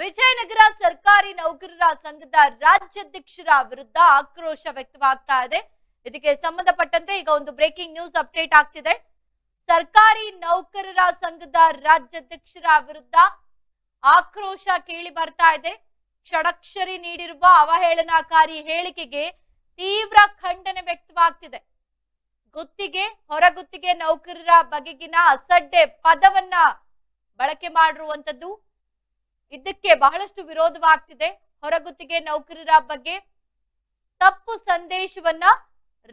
ವಿಜಯನಗರ ಸರ್ಕಾರಿ ನೌಕರರ ಸಂಘದ ರಾಜ್ಯಾಧ್ಯಕ್ಷರ ವಿರುದ್ಧ ಆಕ್ರೋಶ ವ್ಯಕ್ತವಾಗ್ತಾ ಇದೆ. ಇದಕ್ಕೆ ಸಂಬಂಧಪಟ್ಟಂತೆ ಈಗ ಒಂದು ಬ್ರೇಕಿಂಗ್ ನ್ಯೂಸ್ ಅಪ್ಡೇಟ್ ಆಗ್ತಿದೆ. ಸರ್ಕಾರಿ ನೌಕರರ ಸಂಘದ ರಾಜ್ಯಾಧ್ಯಕ್ಷರ ವಿರುದ್ಧ ಆಕ್ರೋಶ ಕೇಳಿ ಬರ್ತಾ ಇದೆ. ಷಡಕ್ಷರಿ ನೀಡಿರುವ ಅವಹೇಳನಕಾರಿ ಹೇಳಿಕೆಗೆ ತೀವ್ರ ಖಂಡನೆ ವ್ಯಕ್ತವಾಗ್ತಿದೆ. ಗುತ್ತಿಗೆ, ಹೊರಗುತ್ತಿಗೆ ನೌಕರರ ಬಗೆಗಿನ ಅಸಡ್ಡೆ ಪದವನ್ನ ಬಳಕೆ ಮಾಡಿರುವಂತದ್ದು ಇದಕ್ಕೆ ಬಹಳಷ್ಟು ವಿರೋಧವಾಗ್ತಿದೆ. ಹೊರಗುತ್ತಿಗೆ ನೌಕರರ ಬಗ್ಗೆ ತಪ್ಪು ಸಂದೇಶವನ್ನ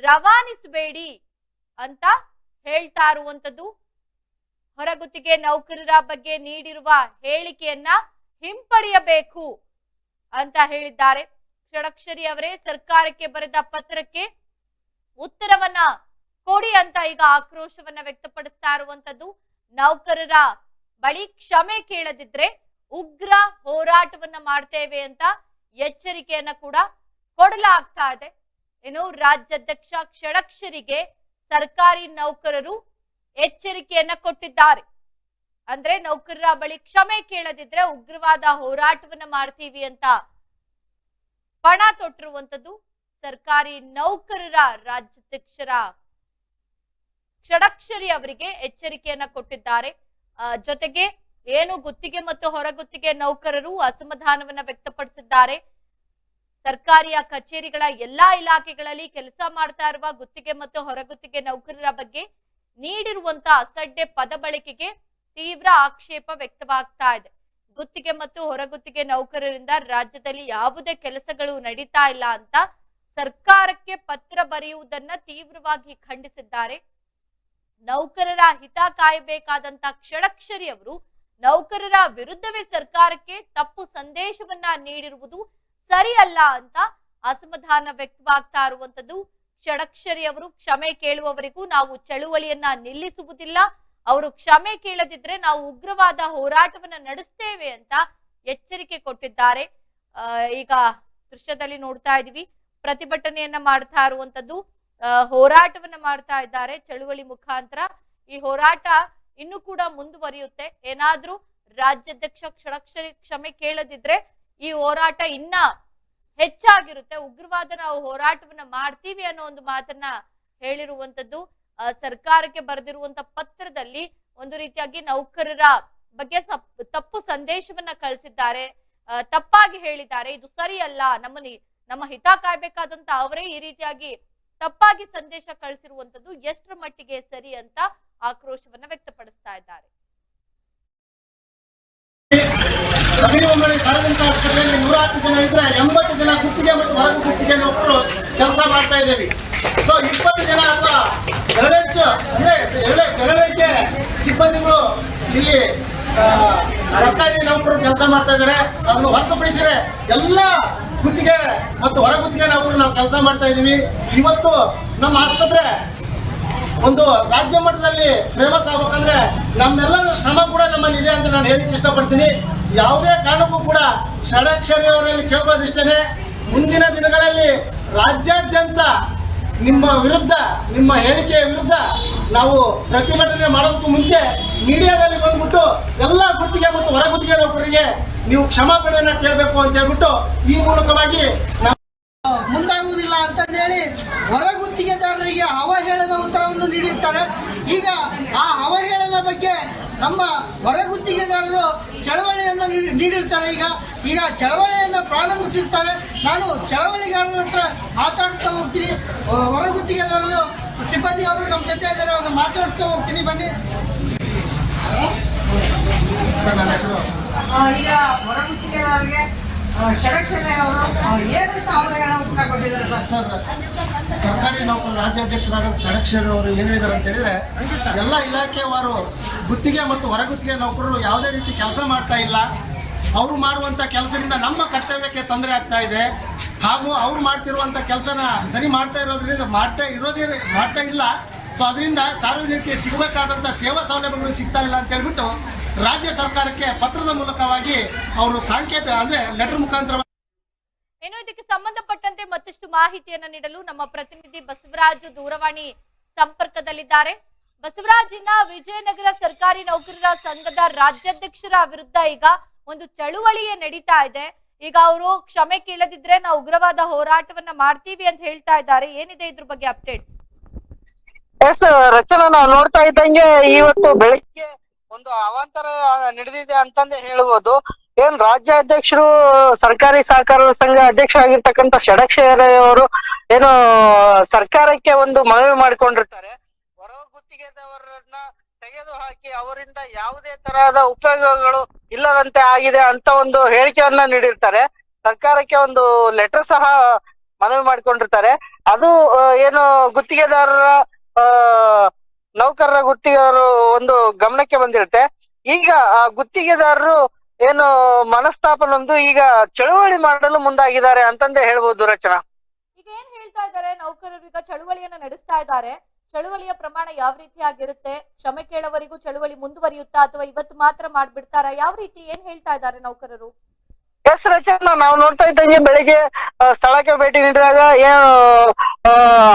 ರವಾನಿಸಬೇಡಿ ಅಂತ ಹೇಳ್ತಾ ಇರುವಂತದ್ದು. ಹೊರಗುತ್ತಿಗೆ ನೌಕರರ ಬಗ್ಗೆ ನೀಡಿರುವ ಹೇಳಿಕೆಯನ್ನ ಹಿಂಪಡೆಯಬೇಕು ಅಂತ ಹೇಳಿದ್ದಾರೆ. ಷಡಕ್ಷರಿ ಅವರೇ, ಸರ್ಕಾರಕ್ಕೆ ಬರೆದ ಪತ್ರಕ್ಕೆ ಉತ್ತರವನ್ನ ಕೊಡಿ ಅಂತ ಈಗ ಆಕ್ರೋಶವನ್ನ ವ್ಯಕ್ತಪಡಿಸ್ತಾ ಇರುವಂತದ್ದು. ನೌಕರರ ಬಳಿ ಕ್ಷಮೆ ಕೇಳದಿದ್ರೆ ಉಗ್ರ ಹೋರಾಟವನ್ನ ಮಾಡ್ತೇವೆ ಅಂತ ಎಚ್ಚರಿಕೆಯನ್ನ ಕೂಡ ಕೊಡಲಾಗ್ತಾ ಇದೆ. ಏನು ರಾಜ್ಯಾಧ್ಯಕ್ಷ ಷಡಕ್ಷರಿಗೆ ಸರ್ಕಾರಿ ನೌಕರರು ಎಚ್ಚರಿಕೆಯನ್ನ ಕೊಟ್ಟಿದ್ದಾರೆ. ಅಂದ್ರೆ ನೌಕರರ ಬಳಿ ಕ್ಷಮೆ ಕೇಳದಿದ್ರೆ ಉಗ್ರವಾದ ಹೋರಾಟವನ್ನ ಮಾಡ್ತೀವಿ ಅಂತ ಪಣ ತೊಟ್ಟಿರುವಂತದ್ದು ಸರ್ಕಾರಿ ನೌಕರರ ರಾಜ್ಯಾಧ್ಯಕ್ಷರ ಷಡಕ್ಷರಿ ಅವರಿಗೆ ಎಚ್ಚರಿಕೆಯನ್ನ ಕೊಟ್ಟಿದ್ದಾರೆ. ಜೊತೆಗೆ ಏನು ಗುತ್ತಿಗೆ ಮತ್ತು ಹೊರಗುತ್ತಿಗೆ ನೌಕರರು ಅಸಮಾಧಾನವನ್ನ ವ್ಯಕ್ತಪಡಿಸಿದ್ದಾರೆ. ಸರ್ಕಾರಿಯ ಕಚೇರಿಗಳ ಎಲ್ಲಾ ಇಲಾಖೆಗಳಲ್ಲಿ ಕೆಲಸ ಮಾಡ್ತಾ ಇರುವ ಗುತ್ತಿಗೆ ಮತ್ತು ಹೊರಗುತ್ತಿಗೆ ನೌಕರರ ಬಗ್ಗೆ ನೀಡಿರುವಂತ ಅಸಡ್ಡೆ ಪದ ಬಳಕೆಗೆ ತೀವ್ರ ಆಕ್ಷೇಪ ವ್ಯಕ್ತವಾಗ್ತಾ ಇದೆ. ಗುತ್ತಿಗೆ ಮತ್ತು ಹೊರಗುತ್ತಿಗೆ ನೌಕರರಿಂದ ರಾಜ್ಯದಲ್ಲಿ ಯಾವುದೇ ಕೆಲಸಗಳು ನಡೀತಾ ಇಲ್ಲ ಅಂತ ಸರ್ಕಾರಕ್ಕೆ ಪತ್ರ ಬರೆಯುವುದನ್ನ ತೀವ್ರವಾಗಿ ಖಂಡಿಸಿದ್ದಾರೆ. ನೌಕರರ ಹಿತ ಕಾಯಬೇಕಾದಂತ ಕ್ಷಣಕ್ಷರಿ ಅವರು ನೌಕರರ ವಿರುದ್ಧವೇ ಸರ್ಕಾರಕ್ಕೆ ತಪ್ಪು ಸಂದೇಶವನ್ನ ನೀಡಿರುವುದು ಸರಿಯಲ್ಲ ಅಂತ ಅಸಮಾಧಾನ ವ್ಯಕ್ತವಾಗ್ತಾ ಇರುವಂತದ್ದು. ಷಡಕ್ಷರಿ ಅವರು ಕ್ಷಮೆ ಕೇಳುವವರೆಗೂ ನಾವು ಚಳುವಳಿಯನ್ನ ನಿಲ್ಲಿಸುವುದಿಲ್ಲ. ಅವರು ಕ್ಷಮೆ ಕೇಳದಿದ್ರೆ ನಾವು ಉಗ್ರವಾದ ಹೋರಾಟವನ್ನ ನಡೆಸ್ತೇವೆ ಅಂತ ಎಚ್ಚರಿಕೆ ಕೊಟ್ಟಿದ್ದಾರೆ. ಈಗ ದೃಶ್ಯದಲ್ಲಿ ನೋಡ್ತಾ ಇದೀವಿ ಪ್ರತಿಭಟನೆಯನ್ನ ಮಾಡ್ತಾ ಇರುವಂತದ್ದು ಹೋರಾಟವನ್ನ ಮಾಡ್ತಾ ಇದ್ದಾರೆ ಚಳುವಳಿ ಮುಖಾಂತರ. ಈ ಹೋರಾಟ ಇನ್ನು ಕೂಡ ಮುಂದುವರಿಯುತ್ತೆ. ಏನಾದ್ರೂ ರಾಜ್ಯಾಧ್ಯಕ್ಷ ಕ್ಷಣಕ್ಷರಿ ಕ್ಷಮೆ ಕೇಳದಿದ್ರೆ ಈ ಹೋರಾಟ ಇನ್ನ ಹೆಚ್ಚಾಗಿರುತ್ತೆ. ಉಗ್ರವಾದ ನಾವು ಹೋರಾಟವನ್ನ ಮಾಡ್ತೀವಿ ಅನ್ನೋ ಒಂದು ಮಾತನ್ನ ಹೇಳಿರುವಂತದ್ದು ಸರ್ಕಾರಕ್ಕೆ ಬರೆದಿರುವಂತ ಪತ್ರದಲ್ಲಿ ಒಂದು ರೀತಿಯಾಗಿ ನೌಕರರ ಬಗ್ಗೆ ತಪ್ಪು ಸಂದೇಶವನ್ನ ಕಳಿಸಿದ್ದಾರೆ. ತಪ್ಪಾಗಿ ಹೇಳಿದ್ದಾರೆ. ಇದು ಸರಿಯಲ್ಲ. ನಮ್ಮ ನಮ್ಮ ಹಿತ ಕಾಯ್ಬೇಕಾದಂತ ಅವರೇ ಈ ರೀತಿಯಾಗಿ ತಪ್ಪಾಗಿ ಸಂದೇಶ ಕಳಿಸಿರುವಂತದ್ದು ಎಷ್ಟರ ಮಟ್ಟಿಗೆ ಸರಿ ಅಂತ ಆಕ್ರೋಶವನ್ನ ವ್ಯಕ್ತಪಡಿಸ್ತಾ ಇದ್ದಾರೆ. ಅಭಿನವಮಣಿ ಸಾರ್ವಜನಿಕ ಆಸ್ಪತ್ರೆಯಲ್ಲಿ ಜನ ಇದ್ರೆ ಎಂಬತ್ತು ಜನ ಗುತ್ತಿಗೆ ಮತ್ತು ಹೊರಗು ಗುತ್ತಿಗೆ ನೌಕರರು ಕೆಲಸ ಮಾಡ್ತಾ ಇದ್ದೀವಿ. ಸೊ ಇಪ್ಪತ್ತು ಜನ ಅಥವಾ ಬೆರಳೆಚ್ಚು ಅಂದ್ರೆ ಬೆರಳೆ ಬೆರಳಿಗೆ ಸಿಬ್ಬಂದಿಗಳು ಇಲ್ಲಿ ಸರ್ಕಾರಿ ನೌಕರರು ಕೆಲಸ ಮಾಡ್ತಾ ಇದ್ದಾರೆ. ಅದನ್ನು ಹೊರತುಪಡಿಸಿದ್ರೆ ಎಲ್ಲ ಗುತ್ತಿಗೆ ಮತ್ತು ಹೊರ ಗುತ್ತಿಗೆ ನೌಕರರು ನಾವು ಕೆಲಸ ಮಾಡ್ತಾ ಇದ್ದೀವಿ. ಇವತ್ತು ನಮ್ಮ ಆಸ್ಪತ್ರೆ ಒಂದು ರಾಜ್ಯ ಮಟ್ಟದಲ್ಲಿ ಫೇಮಸ್ ಆಗ್ಬೇಕಂದ್ರೆ ನಮ್ಮೆಲ್ಲರ ಶ್ರಮ ಕೂಡ ನಮ್ಮಲ್ಲಿ ಇದೆ ಅಂತ ನಾನು ಹೇಳಿಕ್ಕೆ ಇಷ್ಟಪಡ್ತೀನಿ. ಯಾವುದೇ ಕಾರಣಕ್ಕೂ ಕೂಡ ಷಡಾಕ್ಷರಿ ಅವರಲ್ಲಿ ಕೇಳ್ಕೊಳ್ಳೋದಿಷ್ಟೇ ಮುಂದಿನ ದಿನಗಳಲ್ಲಿ ರಾಜ್ಯಾದ್ಯಂತ ನಿಮ್ಮ ವಿರುದ್ಧ, ನಿಮ್ಮ ಹೇಳಿಕೆಯ ವಿರುದ್ಧ ನಾವು ಪ್ರತಿಭಟನೆ ಮಾಡೋದಕ್ಕೂ ಮುಂಚೆ ಮೀಡಿಯಾದಲ್ಲಿ ಬಂದ್ಬಿಟ್ಟು ಎಲ್ಲ ಗುತ್ತಿಗೆ ಮತ್ತು ಹೊರಗುತ್ತಿಗೆ ನೌಕರಿಗೆ ನೀವು ಕ್ಷಮಾಪಣೆಯನ್ನು ಕೇಳಬೇಕು ಅಂತ ಹೇಳ್ಬಿಟ್ಟು ಈ ಮೂಲಕವಾಗಿ ನಾವು ಮುಂದಾಗುವುದಿಲ್ಲ ಅಂತಂದೇಳಿ ಹೊರ ಗುತ್ತಿಗೆದಾರರಿಗೆ ಅವಹೇಳನ ಉತ್ತರವನ್ನು ನೀಡಿರ್ತಾರೆ. ಈಗ ಆ ಅವಹೇಳನ ಬಗ್ಗೆ ನಮ್ಮ ಹೊರಗುತ್ತಿಗೆದಾರರು ಚಳವಳಿಯನ್ನು ನೀಡಿ- ನೀಡಿರ್ತಾರೆ. ಈಗ ಈಗ ಚಳವಳಿಯನ್ನು ಪ್ರಾರಂಭಿಸಿರ್ತಾರೆ. ನಾನು ಚಳವಳಿಗಾರರ ಹತ್ರ ಮಾತಾಡಿಸ್ತಾ ಹೋಗ್ತೀನಿ. ಹೊರಗುತ್ತಿಗೆದಾರರು ಹೊರ ಗುತ್ತಿಗೆದಾರರು ಸಿಬ್ಬಂದಿ ಅವರು ನಮ್ಮ ಜೊತೆ ಇದ್ದಾರೆ ಅವ್ರನ್ನ ಮಾತಾಡಿಸ್ತಾ ಹೋಗ್ತೀನಿ. ಬನ್ನಿ. ಈಗ ಹೊರ ಗುತ್ತಿಗೆದಾರರಿಗೆ ಷಡಕ್ಷಣೆ ಅವರು ಏನಂತ ಕೊಟ್ಟಿದ್ದಾರೆ ಸರ್. ಸರ್ ಸರ್ಕಾರಿ ನೌಕರ ರಾಜ್ಯಾಧ್ಯಕ್ಷರಾದ ಷಡಕ್ಷಣೆ ಅವರು ಏನು ಹೇಳಿದ್ದಾರೆ ಅಂತ ಹೇಳಿದ್ರೆ, ಎಲ್ಲ ಇಲಾಖೆಯವರು ಗುತ್ತಿಗೆ ಮತ್ತು ಹೊರಗುತ್ತಿಗೆ ನೌಕರರು ಯಾವುದೇ ರೀತಿ ಕೆಲಸ ಮಾಡ್ತಾ ಇಲ್ಲ. ಅವರು ಮಾಡುವಂಥ ಕೆಲಸದಿಂದ ನಮ್ಮ ಕರ್ತವ್ಯಕ್ಕೆ ತೊಂದರೆ ಆಗ್ತಾ ಇದೆ. ಹಾಗೂ ಅವ್ರು ಮಾಡ್ತಿರುವಂಥ ಕೆಲಸನ ಸರಿ ಮಾಡ್ತಾ ಇರೋದ್ರಿಂದ ಮಾಡ್ತಾ ಇರೋದೇ ಮಾಡ್ತಾ ಇಲ್ಲ. ಸೊ ಅದರಿಂದ ಸಾರ್ವಜನಿಕರಿಗೆ ಸಿಗಬೇಕಾದಂಥ ಸೇವಾ ಸೌಲಭ್ಯಗಳು ಸಿಗ್ತಾ ಇಲ್ಲ ಅಂತ ಹೇಳ್ಬಿಟ್ಟು ರಾಜ್ಯ ಸರ್ಕಾರಕ್ಕೆ ಪತ್ರದ ಮೂಲಕವಾಗಿ ಅವರು ಸಂಕೇತ ಅಂದ್ರೆ ಲೆಟರ್ ಮುಖಾಂತರ ಏನೋ ಇದಕ್ಕೆ ಸಂಬಂಧಪಟ್ಟಂತೆ ಮತ್ತಷ್ಟು ಮಾಹಿತಿಯನ್ನ ನೀಡಲು ನಮ್ಮ ಪ್ರತಿನಿಧಿ ಬಸವರಾಜ್ ದೂರವಾಣಿ ಸಂಪರ್ಕದಲ್ಲಿದ್ದಾರೆ. ಬಸವರಾಜ್ ಇನ್ನ ವಿಜಯನಗರ ಸರ್ಕಾರಿ ನೌಕರರ ಸಂಘದ ರಾಜ್ಯಾಧ್ಯಕ್ಷರ ವಿರುದ್ಧ ಈಗ ಒಂದು ಚಳುವಳಿಯೇ ನಡೀತಾ ಇದೆ. ಈಗ ಅವರು ಕ್ಷಮೆ ಕೇಳದಿದ್ರೆ ನಾವು ಉಗ್ರವಾದ ಹೋರಾಟವನ್ನ ಮಾಡ್ತೀವಿ ಅಂತ ಹೇಳ್ತಾ ಇದ್ದಾರೆ. ಏನಿದೆ ಇದ್ರ ಬಗ್ಗೆ ಅಪ್ಡೇಟ್ಸ್ ಎಸ್ ರಚನಾ ನಾವು ನೋಡ್ತಾ ಇದ್ದಂಗೆ ಇವತ್ತು ಬೆಳಿಗ್ಗೆ ಒಂದು ಅವಾಂತರ ನಡೆದಿದೆ ಅಂತಂದೇ ಹೇಳ್ಬೋದು. ಏನ್ ರಾಜ್ಯ ಅಧ್ಯಕ್ಷರು ಸರ್ಕಾರಿ ಸಹಕಾರ ಸಂಘ ಅಧ್ಯಕ್ಷರಾಗಿರ್ತಕ್ಕಂಥ ಷಡಕ್ಷರವರು ಏನು ಸರ್ಕಾರಕ್ಕೆ ಒಂದು ಮನವಿ ಮಾಡಿಕೊಂಡಿರ್ತಾರೆ. ಹೊರ ಗುತ್ತಿಗೆದವರನ್ನ ತೆಗೆದು ಹಾಕಿ ಅವರಿಂದ ಯಾವುದೇ ತರಹದ ಉಪಯೋಗಗಳು ಇಲ್ಲದಂತೆ ಆಗಿದೆ ಅಂತ ಒಂದು ಹೇಳಿಕೆಯನ್ನ ನೀಡಿರ್ತಾರೆ. ಸರ್ಕಾರಕ್ಕೆ ಒಂದು ಲೆಟರ್ ಸಹ ಮನವಿ ಮಾಡಿಕೊಂಡಿರ್ತಾರೆ. ಅದು ಏನು ಗುತ್ತಿಗೆದಾರರ ನೌಕರರ ಗುತ್ತಿಗೆದಾರರು ಒಂದು ಗಮನಕ್ಕೆ ಬಂದಿರುತ್ತೆ. ಈಗ ಆ ಗುತ್ತಿಗೆದಾರರು ಏನು ಮನಸ್ತಾಪನೊಂದು ಈಗ ಚಳುವಳಿ ಮಾಡಲು ಮುಂದಾಗಿದ್ದಾರೆ ಅಂತಂದೇ ಹೇಳ್ಬೋದು ರಚನಾ. ಈಗ ಏನ್ ಹೇಳ್ತಾ ಇದ್ದಾರೆ? ನೌಕರರು ಈಗ ಚಳುವಳಿಯನ್ನ ನಡೆಸ್ತಾ ಇದ್ದಾರೆ. ಚಳುವಳಿಯ ಪ್ರಮಾಣ ಯಾವ ರೀತಿಯಾಗಿರುತ್ತೆ ಕ್ಷಮೆ ಕೇಳವರಿಗೂ ಚಳುವಳಿ ಮುಂದುವರಿಯುತ್ತಾ ಅಥವಾ ಇವತ್ತು ಮಾತ್ರ ಮಾಡ್ಬಿಡ್ತಾರ? ಯಾವ ರೀತಿ ಏನ್ ಹೇಳ್ತಾ ಇದ್ದಾರೆ ನೌಕರರು? ಎಸ್ ರಚನಾ ನಾವು ನೋಡ್ತಾ ಇದ್ದಂಗೆ ಬೆಳಿಗ್ಗೆ ಸ್ಥಳಕ್ಕೆ ಭೇಟಿ ನೀಡಿದಾಗ ಏನು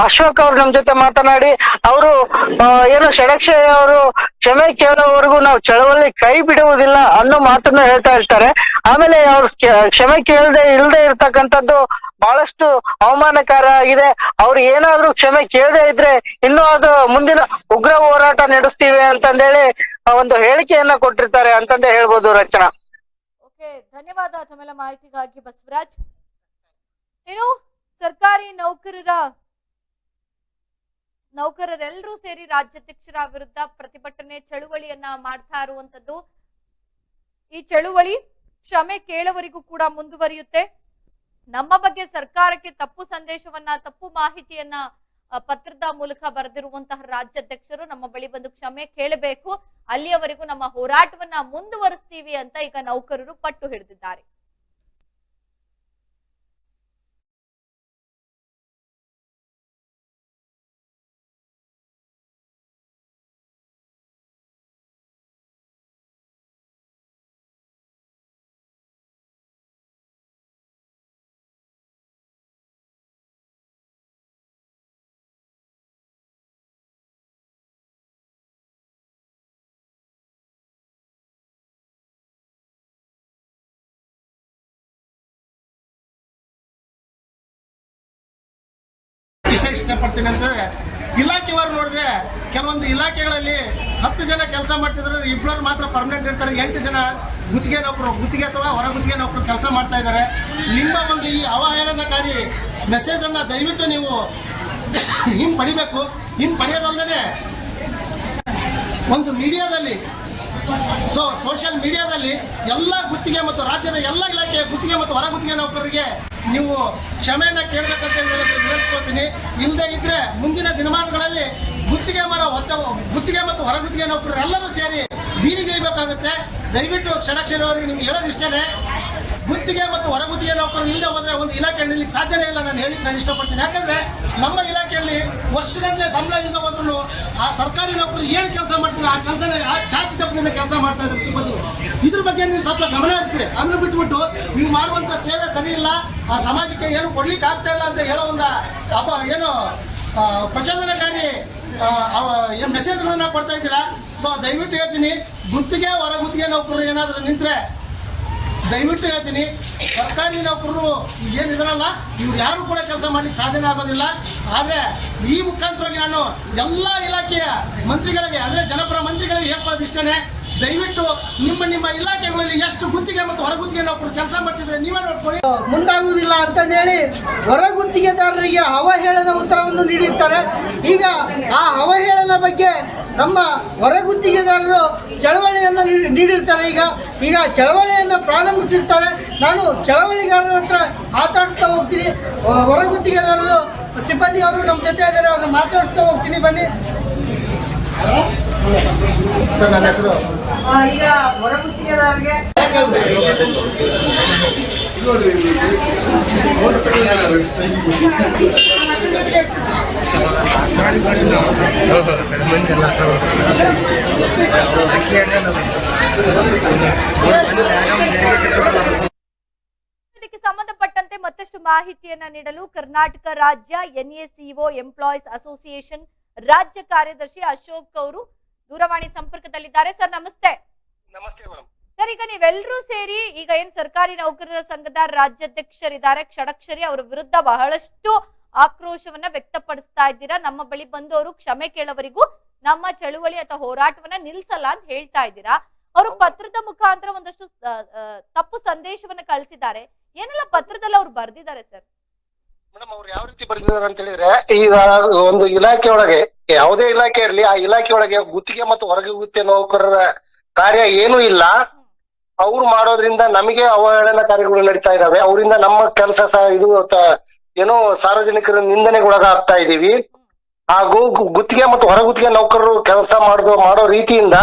ಅಶೋಕ್ ಅವ್ರು ನಮ್ ಜೊತೆ ಮಾತನಾಡಿ, ಅವರು ಏನು ಷಡಕ್ಷಯ ಅವರು ಕ್ಷಮೆ ಕೇಳೋವರೆಗೂ ನಾವು ಚಳವಳಿ ಕೈ ಬಿಡುವುದಿಲ್ಲ ಅನ್ನೋ ಮಾತನ್ನ ಹೇಳ್ತಾ ಇರ್ತಾರೆ. ಆಮೇಲೆ ಅವ್ರು ಕ್ಷಮೆ ಕೇಳದೆ ಇಲ್ಲದೆ ಇರ್ತಕ್ಕಂಥದ್ದು ಬಹಳಷ್ಟು ಅವಮಾನಕಾರ ಆಗಿದೆ. ಅವ್ರು ಏನಾದ್ರೂ ಕ್ಷಮೆ ಕೇಳದೆ ಇದ್ರೆ ಇನ್ನೂ ಅದು ಮುಂದಿನ ಉಗ್ರ ಹೋರಾಟ ನಡೆಸ್ತೀವಿ ಅಂತಂದೇಳಿ ಒಂದು ಹೇಳಿಕೆಯನ್ನ ಕೊಟ್ಟಿರ್ತಾರೆ ಅಂತಂದೇ ಹೇಳ್ಬೋದು ರಚನಾ. ಧನ್ಯವಾದ. ತಮ್ಮೆಲ್ಲ ಮಾಹಿತಿಗಾಗಿ ಬಸವರಾಜ್. ಏನು, ಸರ್ಕಾರಿ ನೌಕರರ ನೌಕರರೆಲ್ಲರೂ ಸೇರಿ ರಾಜ್ಯಾಧ್ಯಕ್ಷರ ವಿರುದ್ಧ ಪ್ರತಿಭಟನೆ ಚಳುವಳಿಯನ್ನ ಮಾಡ್ತಾ ಇರುವಂತದ್ದು ಈ ಚಳುವಳಿ ಕ್ಷಮೆ ಕೇಳವರಿಗೂ ಕೂಡ ಮುಂದುವರಿಯುತ್ತೆ. ನಮ್ಮ ಬಗ್ಗೆ ಸರ್ಕಾರಕ್ಕೆ ತಪ್ಪು ಸಂದೇಶವನ್ನ, ತಪ್ಪು ಮಾಹಿತಿಯನ್ನ ಪತ್ರದ ಮೂಲಕ ಬರೆದಿರುವಂತಹ ರಾಜ್ಯಾಧ್ಯಕ್ಷರು ನಮ್ಮ ಬಳಿ ಬಂದು ಕ್ಷಮೆ ಕೇಳಬೇಕು. ಅಲ್ಲಿಯವರೆಗೂ ನಮ್ಮ ಹೋರಾಟವನ್ನ ಮುಂದುವರಿಸ್ತೀವಿ ಅಂತ ಈಗ ನೌಕರರು ಪಟ್ಟು ಹಿಡಿದಿದ್ದಾರೆ. ಇಷ್ಟಪಡ್ತೀನಿ ಅಂತ ಇಲಾಖೆವಾರು ನೋಡಿದ್ರೆ ಕೆಲವೊಂದು ಇಲಾಖೆಗಳಲ್ಲಿ ಹತ್ತು ಜನ ಕೆಲಸ ಮಾಡ್ತಿದ್ರೆ ಇಬ್ಬರು ಮಾತ್ರ ಪರ್ಮನೆಂಟ್ ಇರ್ತಾರೆ. ಎಂಟು ಜನ ಗುತ್ತಿಗೆ ನೌಕರು, ಗುತ್ತಿಗೆ ಅಥವಾ ಹೊರ ಗುತ್ತಿಗೆ ನೌಕರು ಕೆಲಸ ಮಾಡ್ತಾ ಇದ್ದಾರೆ. ನಿಮ್ಮ ಒಂದು ಈ ಅವಹೇಳನಕಾರಿ ಮೆಸೇಜನ್ನು ದಯವಿಟ್ಟು ನೀವು ಹಿಂಗೆ ಪಡಿಬೇಕು. ಹಿಂಗೆ ಪಡೆಯೋದಲ್ಲದೆ ಒಂದು ಮೀಡಿಯಾದಲ್ಲಿ, ಸೊ ಸೋಷಿಯಲ್ ಮೀಡಿಯಾದಲ್ಲಿ ಎಲ್ಲ ಗುತ್ತಿಗೆ ಮತ್ತು ರಾಜ್ಯದ ಎಲ್ಲ ಇಲಾಖೆಯ ಗುತ್ತಿಗೆ ಮತ್ತು ಹೊರ ಗುತ್ತಿಗೆ ನೌಕರರಿಗೆ ನೀವು ಕ್ಷಮೆಯನ್ನ ಕೇಳಬೇಕಂತ ಹೇಳಿ ವಿವರಿಸ್ಕೊಳ್ತೀನಿ ಇಲ್ಲದೆ ಇದ್ರೆ ಮುಂದಿನ ದಿನಮಾನಗಳಲ್ಲಿ ಗುತ್ತಿಗೆ ಮರ ಹೊಚ್ಚ ಗುತ್ತಿಗೆ ಮತ್ತು ಹೊರ ಗುತ್ತಿಗೆ ನೌಕರರು ಎಲ್ಲರೂ ಸೇರಿ ಬೀದಿಗಿಳಿಬೇಕಾಗುತ್ತೆ ದಯವಿಟ್ಟು ಕ್ಷಣ ನಿಮ್ಗೆ ಹೇಳೋದು ಇಷ್ಟನೇ ಗುತ್ತಿಗೆ ಮತ್ತು ಹೊರಗುತ್ತಿಗೆ ನೌಕರರು ಇಲ್ಲದೆ ಹೋದ್ರೆ ಒಂದು ಇಲಾಖೆ ನಿಲ್ಲಿಕ್ಕೆ ಸಾಧ್ಯನೇ ಇಲ್ಲ. ನಾನು ಹೇಳಿ ನಾನು ಇಷ್ಟಪಡ್ತೀನಿ. ಯಾಕಂದ್ರೆ ನಮ್ಮ ಇಲಾಖೆಯಲ್ಲಿ ವರ್ಷಗಟ್ಟಲೆ ಸಂಬಳ ಇಲ್ಲದೆ ಹೋದ್ರು ಆ ಸರ್ಕಾರಿ ನೌಕರರು ಏನು ಕೆಲಸ ಮಾಡ್ತೀರಾ ಆ ಕೆಲಸನ ಆ ಚಾಚಿ ತಪ್ಪದಿಂದ ಕೆಲಸ ಮಾಡ್ತಾ ಇದ್ದಾರೆ ಸಿಬ್ಬಂದಿಗಳು ಇದ್ರ ಬಗ್ಗೆ ನೀವು ಸ್ವಲ್ಪ ಗಮನ ಹರಿಸಿ. ಅದನ್ನು ಬಿಟ್ಬಿಟ್ಟು ನೀವು ಮಾಡುವಂತ ಸೇವೆ ಸರಿ ಇಲ್ಲ. ಆ ಸಮಾಜಕ್ಕೆ ಏನು ಕೊಡ್ಲಿಕ್ಕೆ ಆಗ್ತಾ ಇಲ್ಲ ಅಂತ ಹೇಳೋ ಒಂದು ಅಪ ಏನು ಪ್ರಚೋದನಕಾರಿ ಮೆಸೇಜ್ಗಳನ್ನ ಕೊಡ್ತಾ ಇದ್ದೀರಾ? ಸೊ ದಯವಿಟ್ಟು ಹೇಳ್ತೀನಿ. ಗುತ್ತಿಗೆ ಹೊರ ಗುತ್ತಿಗೆ ನೌಕರರು ಏನಾದರೂ ನಿಂತ್ರೆ ದಯವಿಟ್ಟು ಹೇಳ್ತೀನಿ, ಸರ್ಕಾರಿ ನೌಕರರು ಏನಿದಾರಲ್ಲ ಇವ್ರು ಯಾರು ಕೂಡ ಕೆಲಸ ಮಾಡ್ಲಿಕ್ಕೆ ಸಾಧ್ಯನೇ ಆಗೋದಿಲ್ಲ. ಆದರೆ ಈ ಮುಖಾಂತರವಾಗಿ ನಾನು ಎಲ್ಲ ಇಲಾಖೆಯ ಮಂತ್ರಿಗಳಿಗೆ, ಅಂದರೆ ಜನಪರ ಮಂತ್ರಿಗಳಿಗೆ ಹೇಳ್ಕೊಳ್ಳೋದು ದಯವಿಟ್ಟು ನಿಮ್ಮ ನಿಮ್ಮ ಇಲಾಖೆಗಳಲ್ಲಿ ಎಷ್ಟು ಗುತ್ತಿಗೆ ಮತ್ತು ಹೊರಗುತ್ತಿಗೆ ನೌಕರು ಕೆಲಸ ಮಾಡ್ತಿದ್ರೆ ನೀವೇ ನೋಡ್ಕೊಳ್ಳಿ. ಮುಂದಾಗುವುದಿಲ್ಲ ಅಂತಂದೇಳಿ ಹೊರ ಗುತ್ತಿಗೆದಾರರಿಗೆ ಅವಹೇಳನ ಉತ್ತರವನ್ನು ನೀಡಿರ್ತಾರೆ. ಈಗ ನಮ್ಮ ಹೊರ ಗುತ್ತಿಗೆದಾರರು ಚಳವಳಿಯನ್ನು ನೀಡಿ- ನೀಡಿರ್ತಾರೆ. ಈಗ ಈಗ ಚಳವಳಿಯನ್ನು ಪ್ರಾರಂಭಿಸಿರ್ತಾರೆ. ನಾನು ಚಳವಳಿಗಾರರ ಹತ್ರ ಮಾತಾಡಿಸ್ತಾ ಹೋಗ್ತೀನಿ. ಹೊರಗುತ್ತಿಗೆದಾರರು ಹೊರ ಗುತ್ತಿಗೆದಾರರು, ಸಿಬ್ಬಂದಿ ಅವರು ನಮ್ಮ ಜೊತೆ ಇದ್ದಾರೆ, ಅವ್ರನ್ನ ಮಾತಾಡಿಸ್ತಾ ಹೋಗ್ತೀನಿ. ಬನ್ನಿ. ಸರ್ ನನ್ನ ಹೆಸರು. ಆ, ಈಗ ಸಂಬಂಧಪಟ್ಟಂತೆ ಮತ್ತಷ್ಟು ಮಾಹಿತಿಯನ್ನ ನೀಡಲು ಕರ್ನಾಟಕ ರಾಜ್ಯ ಎನ್ಎಸಿಒ ಎಂಪ್ಲಾಯೀಸ್ ಅಸೋಸಿಯೇಷನ್ ರಾಜ್ಯ ಕಾರ್ಯದರ್ಶಿ ಅಶೋಕ್ ಅವರು ದೂರವಾಣಿ ಸಂಪರ್ಕದಲ್ಲಿದ್ದಾರೆ. ಸರ್ ನಮಸ್ತೆ. ನಮಸ್ತೆ ಮೇಡಮ್. ಸರ್ ಈಗ ನೀವೆಲ್ಲರೂ ಸೇರಿ ಈಗ ಏನ್ ಸರ್ಕಾರಿ ನೌಕರರ ಸಂಘದ ರಾಜ್ಯಾಧ್ಯಕ್ಷರಿದ್ದಾರೆ ಕ್ಷಡಕ್ಷರಿ ಅವರ ವಿರುದ್ಧ ಬಹಳಷ್ಟು ಆಕ್ರೋಶವನ್ನ ವ್ಯಕ್ತಪಡಿಸ್ತಾ ಇದ್ದೀರಾ? ನಮ್ಮ ಬಳಿ ಬಂದವರು ಕ್ಷಮೆ ಕೇಳವರಿಗೂ ನಮ್ಮ ಚಳುವಳಿ ಅಥವಾ ಹೋರಾಟವನ್ನ ನಿಲ್ಸಲ್ಲ ಅಂತ ಹೇಳ್ತಾ ಇದ್ದೀರಾ? ಅವರು ಪತ್ರದ ಮುಖಾಂತರ ಒಂದಷ್ಟು ತಪ್ಪು ಸಂದೇಶವನ್ನ ಕಳಿಸಿದ್ದಾರೆ. ಏನೆಲ್ಲ ಪತ್ರದಲ್ಲಿ ಅವ್ರು ಬರ್ದಿದ್ದಾರೆ ಸರ್? ಮೇಡಮ್, ಅವ್ರು ಯಾವ ರೀತಿ ಬರೆದಿದ್ದಾರೆ ಅಂತ ಹೇಳಿದ್ರೆ, ಈಗ ಒಂದು ಇಲಾಖೆ ಒಳಗೆ, ಯಾವುದೇ ಇಲಾಖೆ ಇರಲಿ, ಆ ಇಲಾಖೆ ಒಳಗೆ ಗುತ್ತಿಗೆ ಮತ್ತು ಹೊರಗೆ ಗುತ್ತಿಗೆ ನೌಕರರ ಕಾರ್ಯ ಏನೂ ಇಲ್ಲ. ಅವ್ರು ಮಾಡೋದ್ರಿಂದ ನಮಗೆ ಅವಹೇಳನ ಕಾರ್ಯಗಳು ನಡೀತಾ ಇದಾವೆ ಅವರಿಂದ ನಮ್ಮ ಕೆಲಸ ಇದು ಏನೋ ಸಾರ್ವಜನಿಕರ ನಿಂದನೆಗೊಳಗಾಗ್ತಾ ಇದೀವಿ ಹಾಗೂ ಗುತ್ತಿಗೆ ಮತ್ತು ಹೊರಗುತ್ತಿಗೆ ನೌಕರರು ಕೆಲಸ ಮಾಡೋ ಮಾಡೋ ರೀತಿಯಿಂದ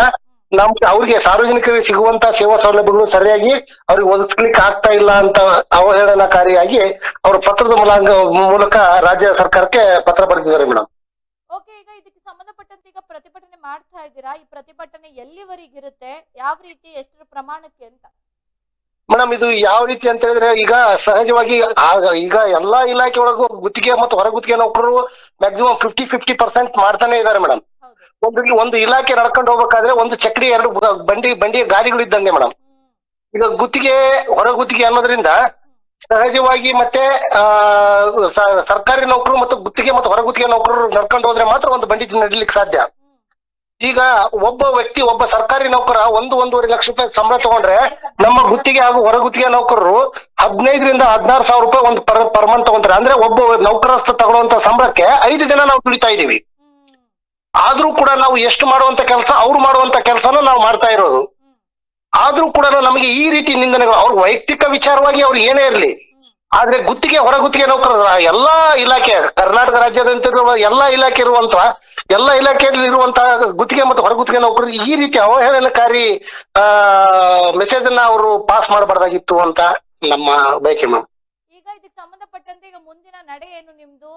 ನಮ್ ಅವ್ರಿಗೆ ಸಾರ್ವಜನಿಕರಿಗೆ ಸಿಗುವಂತ ಸೇವಾ ಸೌಲಭ್ಯಗಳು ಸರಿಯಾಗಿ ಅವ್ರಿಗೆ ಒದಗಿಸ್ಲಿಕ್ಕೆ ಆಗ್ತಾ ಇಲ್ಲ ಅಂತ ಅವಹೇಳನಕಾರಿಯಾಗಿ ಅವರು ಪತ್ರದ ಮೂಲಕ ಮೂಲಕ ರಾಜ್ಯ ಸರ್ಕಾರಕ್ಕೆ ಪತ್ರ ಬರೆದಿದ್ದಾರೆ ಮೇಡಮ್ ಓಕೆ ಈಗ ಇದಕ್ಕೆ ಸಂಬಂಧಪಟ್ಟಂತೆ ಈಗ ಪ್ರತಿಭಟನೆ ಮಾಡ್ತಾ ಇದ್ದೀರಾ? ಈ ಪ್ರತಿಭಟನೆ ಎಲ್ಲಿವರೆಗಿರುತ್ತೆ ಯಾವ ರೀತಿ ಎಷ್ಟರ ಪ್ರಮಾಣಕ್ಕೆ ಅಂತ? ಮೇಡಮ್ ಇದು ಯಾವ ರೀತಿ ಅಂತ ಹೇಳಿದ್ರೆ ಈಗ ಸಹಜವಾಗಿ ಈಗ ಎಲ್ಲಾ ಇಲಾಖೆ ಒಳಗೂ ಗುತ್ತಿಗೆ ಮತ್ತು ಹೊರಗುತ್ತಿಗೆ ನೌಕರರು ಮ್ಯಾಕ್ಸಿಮಮ್ ಫಿಫ್ಟಿ ಫಿಫ್ಟಿ ಪರ್ಸೆಂಟ್ ಮಾಡ್ತಾನೆ ಇದಾರೆ ಮೇಡಮ್ ಒಂದು ಒಂದು ಇಲಾಖೆ ನಡ್ಕೊಂಡು ಹೋಗ್ಬೇಕಾದ್ರೆ ಒಂದು ಚಕ್ರಿ ಎರಡು ಬಂಡಿ, ಬಂಡಿಯ ಗಾಲಿಗಳು ಇದ್ದಂಗೆ ಮೇಡಮ್. ಈಗ ಗುತ್ತಿಗೆ, ಹೊರ ಗುತ್ತಿಗೆ ಅನ್ನೋದ್ರಿಂದ ಸಹಜವಾಗಿ ಮತ್ತೆ, ಆ ಸರ್ಕಾರಿ ನೌಕರರು ಮತ್ತು ಗುತ್ತಿಗೆ ಮತ್ತು ಹೊರ ಗುತ್ತಿಗೆ ನೌಕರರು ನಡ್ಕೊಂಡು ಹೋದ್ರೆ ಮಾತ್ರ ಒಂದು ಬಂಡಿ ನಡೀಲಿಕ್ಕೆ ಸಾಧ್ಯ. ಈಗ ಒಬ್ಬ ವ್ಯಕ್ತಿ, ಒಬ್ಬ ಸರ್ಕಾರಿ ನೌಕರ ಒಂದು ಒಂದೂವರೆ ಲಕ್ಷ ರೂಪಾಯಿ ಸಂಬಳ ತಗೊಂಡ್ರೆ ನಮ್ಮ ಗುತ್ತಿಗೆ ಹಾಗೂ ಹೊರ ಗುತ್ತಿಗೆ ನೌಕರರು ಹದಿನೈದರಿಂದ ಹದಿನಾರು ಸಾವಿರ ರೂಪಾಯಿ ಒಂದು ಪರ್ ಪರ್ ಮಂತ್ ತಗೊಂತಾರೆ. ಅಂದ್ರೆ ಒಬ್ಬ ನೌಕರಸ್ಥ ತಗೊಳ್ಳುವಂತ ಸಂಬಳಕ್ಕೆ ಐದು ಜನ ನಾವು ದುಡಿತಾ ಹ್ಮ್ ಆದ್ರೂ ಕೂಡ ನಾವು ಎಷ್ಟು ಮಾಡುವಂತ ಕೆಲಸ ಅವ್ರು ಮಾಡುವಂತ ಕೆಲಸನ ನಾವು ಮಾಡ್ತಾ ಇರೋದು. ಆದ್ರೂ ಕೂಡ ನಮಗೆ ಈ ರೀತಿ ನಿಂದನೆಗಳು, ಅವ್ರ ವೈಯಕ್ತಿಕ ವಿಚಾರವಾಗಿ ಅವ್ರು ಏನೇ ಇರಲಿ, ಆದ್ರೆ ಗುತ್ತಿಗೆ ಹೊರ ಗುತ್ತಿಗೆ ನೌಕರರ ಎಲ್ಲಾ ಇಲಾಖೆ, ಕರ್ನಾಟಕ ರಾಜ್ಯದಂತ ಎಲ್ಲಾ ಇಲಾಖೆ ಇರುವಂತ, ಎಲ್ಲಾ ಇಲಾಖೆಯಲ್ಲಿ ಇರುವಂತ ಗುತ್ತಿಗೆ ಮತ್ತು ಹೊರಗುತ್ತಿಗೆ ನೌಕರರಿಗೆ ಈ ರೀತಿ ಅವಹೇಳನಕಾರಿ, ಆ ಮೆಸೇಜ್ ಅನ್ನ ಅವರು ಪಾಸ್ ಮಾಡಬಾರ್ದಾಗಿತ್ತು ಅಂತ ನಮ್ಮ ಬಯಕೆ ಮ್ಯಾಮ್ ಈಗ ಇದಕ್ಕೆ ಸಂಬಂಧಪಟ್ಟಂತೆ ಈಗ ಮುಂದಿನ ನಡೆ ಏನು ನಿಮ್ದು?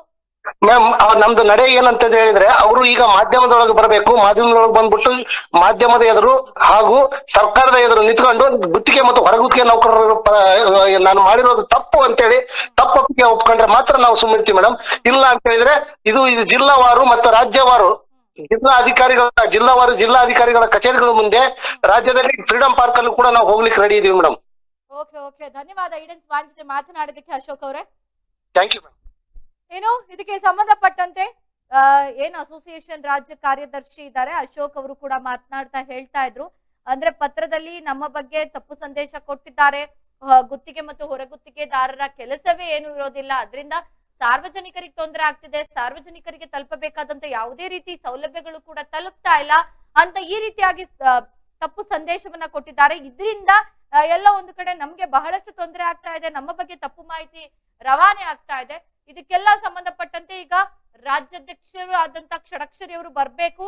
ಮ್ಯಾಮ್ ನಮ್ದು ನಡೆ ಏನಂತ ಹೇಳಿದ್ರೆ ಅವರು ಈಗ ಮಾಧ್ಯಮದೊಳಗೆ ಬರಬೇಕು ಮಾಧ್ಯಮದೊಳಗೆ ಬಂದ್ಬಿಟ್ಟು ಮಾಧ್ಯಮದ ಎದುರು ಹಾಗೂ ಸರ್ಕಾರದ ಎದುರು ನಿಂತ್ಕೊಂಡು ಗುತ್ತಿಗೆ ಮತ್ತು ಹೊರಗುತ್ತಿಗೆ ನೌಕರರು ನಾನು ಮಾಡಿರೋದು ತಪ್ಪು ಅಂತೇಳಿ ತಪ್ಪೊಪ್ಪಿಗೆ ಒಪ್ಕೊಂಡ್ರೆ ಮಾತ್ರ ನಾವು ಸುಮ್ಮಿರ್ತೀವಿ ಮೇಡಮ್. ಇಲ್ಲ ಅಂತ ಹೇಳಿದ್ರೆ ಇದು ಇದು ಜಿಲ್ಲಾವಾರು ಮತ್ತು ರಾಜ್ಯವಾರು ಜಿಲ್ಲಾ ಅಧಿಕಾರಿಗಳ ಜಿಲ್ಲಾವಾರು ಜಿಲ್ಲಾ ಅಧಿಕಾರಿಗಳ ಕಚೇರಿಗಳ ಮುಂದೆ ರಾಜ್ಯದಲ್ಲಿ ಫ್ರೀಡಂ ಪಾರ್ಕ್ ಅಲ್ಲೂ ಕೂಡ ನಾವು ಹೋಗ್ಲಿಕ್ಕೆ ರೆಡಿ ಇದೀವಿ ಮೇಡಮ್. Okay okay. ಧನ್ಯವಾದ. ಈಡನ್ ಸ್ವಾನ್ ಜೊತೆ ಮಾತನಾಡಿದಕ್ಕೆ ಅಶೋಕ್ ಅವರೇ. Thank you ma'am. ಏನು? ಇದಕ್ಕೆ ಸಂಬಂಧಪಟ್ಟಂತೆ ಏನು ಅಸೋಸಿಯೇಷನ್ ರಾಜ್ಯ ಕಾರ್ಯದರ್ಶಿ ಇದ್ದಾರೆ, ಅಶೋಕ್ ಅವರು ಕೂಡ ಮಾತನಾಡ್ತಾ ಹೇಳ್ತಾ ಇದ್ರು. ಅಂದ್ರೆ ಪತ್ರದಲ್ಲಿ ನಮ್ಮ ಬಗ್ಗೆ ತಪ್ಪು ಸಂದೇಶ ಕೊಟ್ಟಿದ್ದಾರೆ. ಗುತ್ತಿಗೆ ಮತ್ತು ಹೊರಗುತ್ತಿಗೆದಾರರ ಕೆಲಸವೇ ಏನು ಇರೋದಿಲ್ಲ. ಅದರಿಂದ ಸಾರ್ವಜನಿಕರಿಗೆ ತೊಂದರೆ ಆಗ್ತಿದೆ. ಸಾರ್ವಜನಿಕರಿಗೆ ತಲುಪಬೇಕಾದಂತ ಯಾವುದೇ ರೀತಿ ಸೌಲಭ್ಯಗಳು ಕೂಡ ತಲುಪ್ತಾ ಇಲ್ಲ ಅಂತ ಈ ರೀತಿಯಾಗಿ ತಪ್ಪು ಸಂದೇಶವನ್ನ ಕೊಟ್ಟಿದ್ದಾರೆ. ಇದರಿಂದ ಎಲ್ಲ ಒಂದು ಕಡೆ ನಮ್ಗೆ ಬಹಳಷ್ಟು ತೊಂದರೆ ಆಗ್ತಾ ಇದೆ. ನಮ್ಮ ಬಗ್ಗೆ ತಪ್ಪು ಮಾಹಿತಿ ರವಾನೆ ಆಗ್ತಾ ಇದೆ. ಇದಕ್ಕೆಲ್ಲ ಸಂಬಂಧಪಟ್ಟಂತೆ ಈಗ ರಾಜ್ಯಾಧ್ಯಕ್ಷರು ಆದಂತ ಕ್ಷಣಕ್ಷರಿ ಅವರು ಬರ್ಬೇಕು.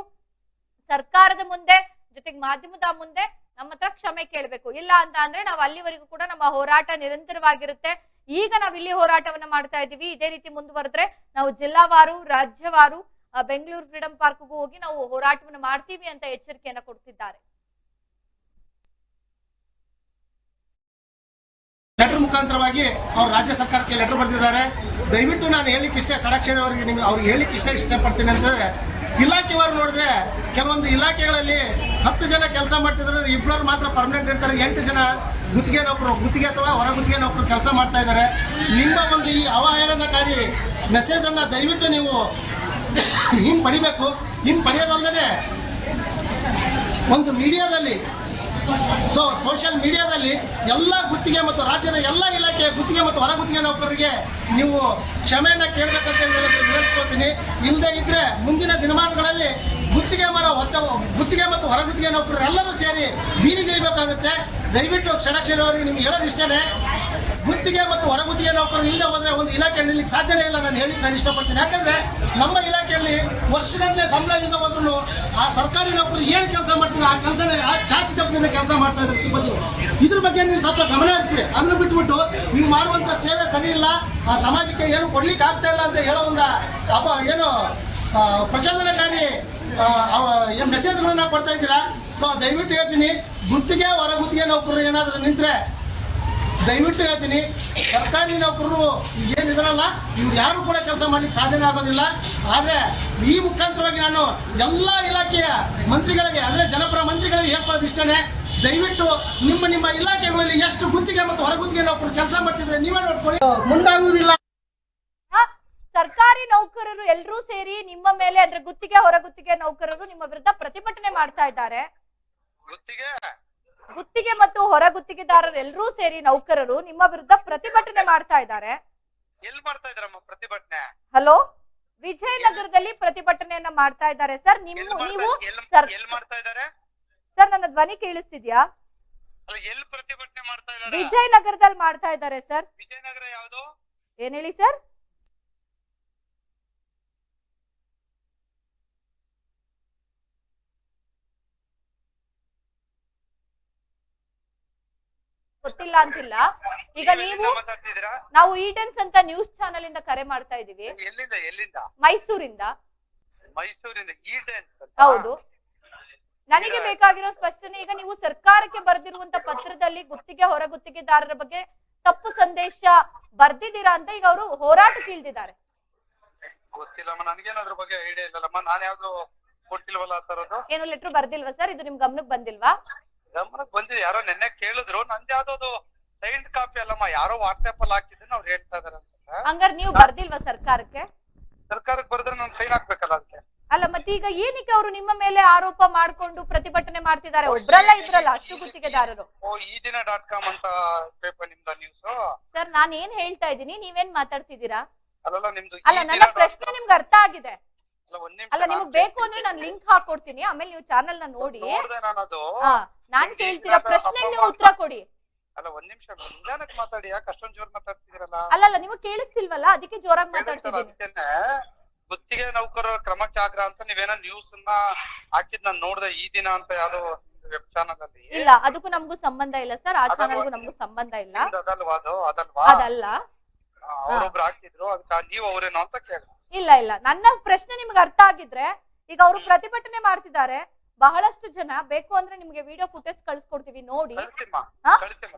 ಸರ್ಕಾರದ ಮುಂದೆ, ಜೊತೆಗೆ ಮಾಧ್ಯಮದ ಮುಂದೆ ನಮ್ಮ ಹತ್ರ ಕ್ಷಮೆ ಕೇಳಬೇಕು. ಇಲ್ಲ ಅಂತ ಅಂದ್ರೆ ನಾವು ಅಲ್ಲಿವರೆಗೂ ಕೂಡ ನಮ್ಮ ಹೋರಾಟ ನಿರಂತರವಾಗಿರುತ್ತೆ. ಈಗ ನಾವು ಇಲ್ಲಿ ಹೋರಾಟವನ್ನ ಮಾಡ್ತಾ ಇದೀವಿ ಇದೇ ರೀತಿ ಮುಂದುವರೆದ್ರೆ ನಾವು ಜಿಲ್ಲಾವಾರು, ರಾಜ್ಯವಾರು ಬೆಂಗಳೂರು ಫ್ರೀಡಂ ಪಾರ್ಕ್ಗೂ ಹೋಗಿ ನಾವು ಹೋರಾಟವನ್ನು ಮಾಡ್ತೀವಿ ಅಂತ ಎಚ್ಚರಿಕೆಯನ್ನ ಕೊಡ್ತಿದ್ದಾರೆ. ಮುಖಾಂತರವಾಗಿ ಅವ್ರು ರಾಜ್ಯ ಸರ್ಕಾರಕ್ಕೆ ಲೆಟರ್ ಬರೆದಿದ್ದಾರೆ. ದಯವಿಟ್ಟು ನಾನು ಹೇಳಿಕ್ಕೆ ಇಷ್ಟೇ, ಸಡಕ್ಷಣ ಅವರಿಗೆ ನಿಮ್ಗೆ ಅವ್ರಿಗೆ ಹೇಳಿಕ್ಕೆ ಇಷ್ಟೇ ಇಷ್ಟಪಡ್ತೀನಿ ಅಂತಂದ್ರೆ ಇಲಾಖೆಯವರು ನೋಡಿದ್ರೆ ಕೆಲವೊಂದು ಇಲಾಖೆಗಳಲ್ಲಿ ಹತ್ತು ಜನ ಕೆಲಸ ಮಾಡ್ತಿದ್ರೆ ಇಬ್ಬರು ಮಾತ್ರ ಪರ್ಮನೆಂಟ್ ಇರ್ತಾರೆ. ಎಂಟು ಜನ ಗುತ್ತಿಗೆ ನೌಕರು, ಗುತ್ತಿಗೆ ಅಥವಾ ಹೊರ ಗುತ್ತಿಗೆ ನೌಕರು ಕೆಲಸ ಮಾಡ್ತಾ ಇದ್ದಾರೆ. ನಿಮ್ಮ ಒಂದು ಈ ಅವಹೇಳನಕಾರಿ ಮೆಸೇಜ್ ಅನ್ನ ದಯವಿಟ್ಟು ನೀವು ಹಿಂಗೆ ಪಡಿಬೇಕು ಹಿಂಗೆ ಪಡೆಯೋದಲ್ಲದೆ ಒಂದು ಮೀಡಿಯಾದಲ್ಲಿ ಸೊ ಸೋಷಿಯಲ್ ಮೀಡಿಯಾದಲ್ಲಿ ಎಲ್ಲ ಗುತ್ತಿಗೆ ಮತ್ತು ರಾಜ್ಯದ ಎಲ್ಲ ಇಲಾಖೆಯ ಗುತ್ತಿಗೆ ಮತ್ತು ಹೊರ ಗುತ್ತಿಗೆ ನೌಕರರಿಗೆ ನೀವು ಕ್ಷಮೆಯನ್ನು ಕೇಳಬೇಕಂತ ವಿನಂತಿಸ್ಕೊಳ್ತೀನಿ ಇಲ್ಲದೆ ಇದ್ರೆ ಮುಂದಿನ ದಿನಮಾನಗಳಲ್ಲಿ ಗುತ್ತಿಗೆ ಮರ ಹೊಚ್ಚ ಗುತ್ತಿಗೆ ಮತ್ತು ಹೊರ ಗುತ್ತಿಗೆ ನೌಕರರು ಎಲ್ಲರೂ ಸೇರಿ ಬೀದಿಗಿಳಿಬೇಕಾಗುತ್ತೆ ದಯವಿಟ್ಟು ಕ್ಷಣ ಅವರಿಗೆ ನಿಮ್ಗೆ ಹೇಳೋದು ಇಷ್ಟನೇ. ಗುತ್ತಿಗೆ ಮತ್ತು ಹೊರಗುತ್ತಿಗೆ ನೌಕರರು ಇಲ್ಲದೆ ಹೋದರೆ ಒಂದು ಇಲಾಖೆ ನಿಲ್ಲಿಕ್ಕೆ ಸಾಧ್ಯನೇ ಇಲ್ಲ ನಾನು ಹೇಳಿ ನಾನು ಇಷ್ಟಪಡ್ತೀನಿ. ಯಾಕಂದ್ರೆ ನಮ್ಮ ಇಲಾಖೆಯಲ್ಲಿ ವರ್ಷಗಟ್ಟಲೆ ಸಂಬಳ ಹೋದ್ರು ಆ ಸರ್ಕಾರಿ ನೌಕರು ಏನು ಕೆಲಸ ಮಾಡ್ತೀರೋ ಆ ಕೆಲಸನೇ ಆ ಚಾಚಿ ಕೆಲಸ ಮಾಡ್ತಾ ಇದ್ದಾರೆ ಸಿಬ್ಬಂದಿಗಳು ಇದ್ರ ಬಗ್ಗೆ ನೀವು ಸ್ವಲ್ಪ ಗಮನ ಹರಿಸಿ. ಅದನ್ನು ಬಿಟ್ಬಿಟ್ಟು ನೀವು ಮಾಡುವಂತ ಸೇವೆ ಸರಿ ಇಲ್ಲ, ಆ ಸಮಾಜಕ್ಕೆ ಏನು ಕೊಡ್ಲಿಕ್ಕೆ ಆಗ್ತಾ ಇಲ್ಲ ಅಂತ ಹೇಳೋ ಒಂದು, ಅಪ, ಏನು ಪ್ರಚೋದನಕಾರಿ ಏನು ಮೆಸೇಜ್ಗಳನ್ನ ಕೊಡ್ತಾ ಇದ್ದೀರಾ? ಸೊ ದಯವಿಟ್ಟು ಹೇಳ್ತೀನಿ. ಗುತ್ತಿಗೆ, ಹೊರಗುತ್ತಿಗೆ ನೌಕರರು ಏನಾದರೂ ನಿಂತ್ರೆ ದಯವಿಟ್ಟು ಹೇಳ್ತೀನಿ ಸರ್ಕಾರಿ ನೌಕರರು ಏನಿದಾರಲ್ಲ ಇವ್ರು ಯಾರು ಕೂಡ ಕೆಲಸ ಮಾಡ್ಲಿಕ್ಕೆ ಸಾಧ್ಯನೇ ಆಗೋದಿಲ್ಲ. ಆದರೆ ಈ ಮುಖಾಂತರವಾಗಿ ನಾನು ಎಲ್ಲ ಇಲಾಖೆಯ ಮಂತ್ರಿಗಳಿಗೆ ಅಂದರೆ ಜನಪರ ಮಂತ್ರಿಗಳಿಗೆ ಹೇಳ್ಕೊಳ್ಳೋದು ಇಷ್ಟನೇ. ದಯವಿಟ್ಟು ನಿಮ್ಮ ನಿಮ್ಮ ಇಲಾಖೆಗಳಲ್ಲಿ ಎಷ್ಟು ಗುತ್ತಿಗೆ ಮತ್ತು ಹೊರಗುತ್ತಿಗೆ ನೌಕರು ಕೆಲಸ ಮಾಡ್ತಿದ್ರೆ ನೀವೇ ನೋಡ್ಕೊಳ್ಳಿ. ಮುಂದಾಗುವುದಿಲ್ಲ. ಆ, ಸರ್ಕಾರಿ ನೌಕರರು ಎಲ್ಲರೂ ಸೇರಿ ನಿಮ್ಮ ಮೇಲೆ ಅಂದ್ರೆ ಗುತ್ತಿಗೆ ಹೊರಗುತ್ತಿಗೆ ನೌಕರರು ನಿಮ್ಮ ವಿರುದ್ಧ ಪ್ರತಿಭಟನೆ ಮಾಡ್ತಾ ಇದ್ದಾರೆ. ಗುತ್ತಿಗೆ ಮತ್ತು ಹೊರ ಗುತ್ತಿಗೆದಾರರೆಲ್ಲರೂ ಸೇರಿ ನೌಕರರು ನಿಮ್ಮ ವಿರುದ್ಧ ಪ್ರತಿಭಟನೆ ಮಾಡ್ತಾ ಇದ್ದಾರೆ. ಎಲ್ಲಿ ಮಾಡ್ತಾ ಇದ್ರಮ್ಮ ಪ್ರತಿಭಟನೆ? ಹಲೋ? ವಿಜಯನಗರದಲ್ಲಿ ಪ್ರತಿಭಟನೆಯನ್ನ ಮಾಡ್ತಾ ಇದ್ದಾರೆ. ಸರ್ ನಿಮ್ಮ ನೀವು ಸರ್ ಎಲ್ಲಿ ಮಾಡ್ತಾ ಇದಾರೆ ಸರ್ ನನ್ನ ಧ್ವನಿ ಕೇಳಿಸ್ತಿದ್ಯಾ? ಅಲ್ಲ ಎಲ್ಲಿ ಪ್ರತಿಭಟನೆ ಮಾಡ್ತಾ ವಿಜಯನಗರದಲ್ಲಿ ಮಾಡ್ತಾ ಇದ್ದಾರೆ ಸರ್. ವಿಜಯನಗರ ಯಾವುದು? ಏನ್ ಹೇಳಿ ಸರ್? ಗೊತ್ತಿಲ್ಲ ಅಂತಿಲ್ಲ. ಈಗ ನೀವು ನಾವು ಈಟೆನ್ಸ್ ಅಂತ ನ್ಯೂಸ್ ಚಾನೆಲ್ ಇಂದ ಕರೆ ಮಾಡ್ತಾ ಇದೀವಿ ಎಲ್ಲಿಂದ ಎಲ್ಲಿಂದ? ಮೈಸೂರಿಂದ. ಮೈಸೂರಿಂದ ಈ ಡ್ಯಾನ್ಸ್ ಹೌದು. ನನಗೆ ಬೇಕಾಗಿರೋ ಸ್ಪಷ್ಟನೆ ಈಗ ನೀವು ಸರ್ಕಾರಕ್ಕೆ ಬರೆದಿರುವಂತ ಪತ್ರದಲ್ಲಿ ಗುತ್ತಿಗೆ ಹೊರ ಗುತ್ತಿಗೆದಾರರ ಬಗ್ಗೆ ತಪ್ಪು ಸಂದೇಶ ಬರ್ದಿದ್ದೀರಾ ಅಂತ ಈಗ ಅವರು ಹೋರಾಟಕ್ಕೆ ಇಳ್ದಿದ್ದಾರೆ ಗೊತ್ತಿಲ್ಲಮ್ಮ ನನ್ಗೇನ್ ಅದ್ರ ಬಗ್ಗೆ ಐಡಿಯಾ ಇಲ್ಲಲ್ಲಮ್ಮ? ನಾನು ಯಾವ್ದು ಕೊಟ್ಟಿಲ್ವಲ್ಲ ಆ ತರದ್ದು? ಏನು ಲೆಟರ್ ಬರ್ದಿಲ್ವಾ ಸರ್ ಇದು ನಿಮ್ ಗಮನಕ್ಕೆ ಬಂದಿಲ್ವಾ? ಗಮನಕ್ ಬಂದಿದೆ ಯಾರೋ ನೆನ್ನೆ ಕೇಳಿದ್ರು ನಂದ್ ಯಾವ್ದೋ ಸೈನ್ಡ್ ಕಾಪಿ ಅಲ್ಲಮ್ಮ ಯಾರೋ ವಾಟ್ಸ್ಆಪ್ ಅಲ್ಲಿ ಹಾಕಿದ್ರು ಅವ್ರು ಹೇಳ್ತಾ ಇದಾರೆ ಹಂಗಾರೆ ನೀವು ಬರ್ದಿಲ್ವಾ ಸರ್ಕಾರಕ್ಕೆ? ಸರ್ಕಾರಕ್ಕೆ ಬರೆದ್ರೆ ನಾನು ಸೈನ್ ಹಾಕ್ಬೇಕಲ್ಲ ಅದಕ್ಕೆ. ಅಲ್ಲ ಮತ್ತೆ ಈಗ ಏನಕ್ಕೆ ಅವರು ನಿಮ್ಮ ಮೇಲೆ ಆರೋಪ ಮಾಡ್ಕೊಂಡು ಪ್ರತಿಭಟನೆ ಮಾಡ್ತಿದ್ದಾರೆ? ಒಬ್ರಲ್ಲ ಇಬ್ರಲ್ಲ ಅಷ್ಟು ಗುತ್ತಿಗೆದಾರರು. ಓ ಈ ದಿನ ಡಾಟ್ ಕಾಮ್ ಅಂತ ಪೇಪರ್ ನಿಮ್ದ ನ್ಯೂಸ್ ಸರ್ ನಾನು ಏನ್ ಹೇಳ್ತಾ ಇದ್ದೀನಿ ನೀವೇನ್ ಮಾತಾಡ್ತಿದ್ದೀರಾ? ಅಲ್ಲಲ್ಲ ನಿಮ್ದು ಅಲ್ಲ ನನ್ನ ಪ್ರಶ್ನೆ ನಿಮ್ಗೆ ಅರ್ಥ ಆಗಿದೆ. ಅಲ್ಲ ನಿಮಗ್ ಬೇಕು ಅಂದ್ರೆ ನಾನು ಲಿಂಕ್ ಹಾಕೊಡ್ತೀನಿ. ಆಮೇಲೆ ನೀವು ಚಾನೆಲ್ನ ನೋಡಿ. ನಾನು ಕೇಳ್ತೀರಾ ಪ್ರಶ್ನೆಗೆ ನೀವು ಉತ್ತರ ಕೊಡಿ. ಅಲ್ಲ ಒಂದ್ ನಿಮಿಷ ನಿಧಾನಕ್ಕೆ ಮಾತಾಡಿ. ಯಾಕೆ ಅಷ್ಟೊಂದು ಜೋರ್ ಅಲ್ಲ ಅಲ್ಲ ನಿಮಗೆ ಕೇಳಿಸ್ತಿಲ್ವಲ್ಲ? ಅದಕ್ಕೆ ಜೋರಾಗಿ ಮಾತಾಡ್ತಿದೀನಿ ಮಾತಾಡ್ತಿದ್ದೀನಿ. ಗುತ್ತಿಗೆ ನೌಕರರ ಕ್ರಮ ಜಾಗ್ರ ಅಂತ ನೀವೇನೋ ನ್ಯೂಸ್ ಅನ್ನ ಹಾಕಿದ್ ನಾನು ನೋಡ್ದೆ ಈ ದಿನ ಅಂತ ಯಾವ್ದೋ ವೆಬ್ ಚಾನಲ್ ಅಲ್ಲಿ. ಇಲ್ಲ ಅದಕ್ಕೂ ನಮಗೂ ಸಂಬಂಧ ಇಲ್ಲ ಸರ್. ಆ? ಚಾನಲ್ಗೂ ನಮಗೂ ಸಂಬಂಧ ಇಲ್ಲ. ಅದಲ್ವಾ? ಅದು ಅದಲ್ವಾ? ಅದಲ್ಲ. ಅವ್ರೊಬ್ರು ಹಾಕಿದ್ರು ಅದಕ್ಕೆ ನೀವು ಅವ್ರೇನೋ ಅಂತ ಕೇಳಿ ಇಲ್ಲ ಇಲ್ಲ. ನನ್ನ ಪ್ರಶ್ನೆ ನಿಮ್ಗೆ ಅರ್ಥ ಆಗಿದ್ರೆ ಈಗ ಅವರು ಪ್ರತಿಭಟನೆ ಮಾಡ್ತಿದ್ದಾರೆ ಬಹಳಷ್ಟು ಜನ ಬೇಕು ಅಂದ್ರೆ ನಿಮ್ಗೆ ವಿಡಿಯೋ ಫುಟೇಜ್ ಕಳ್ಸ್ಕೊಡ್ತೀವಿ ನೋಡಿ.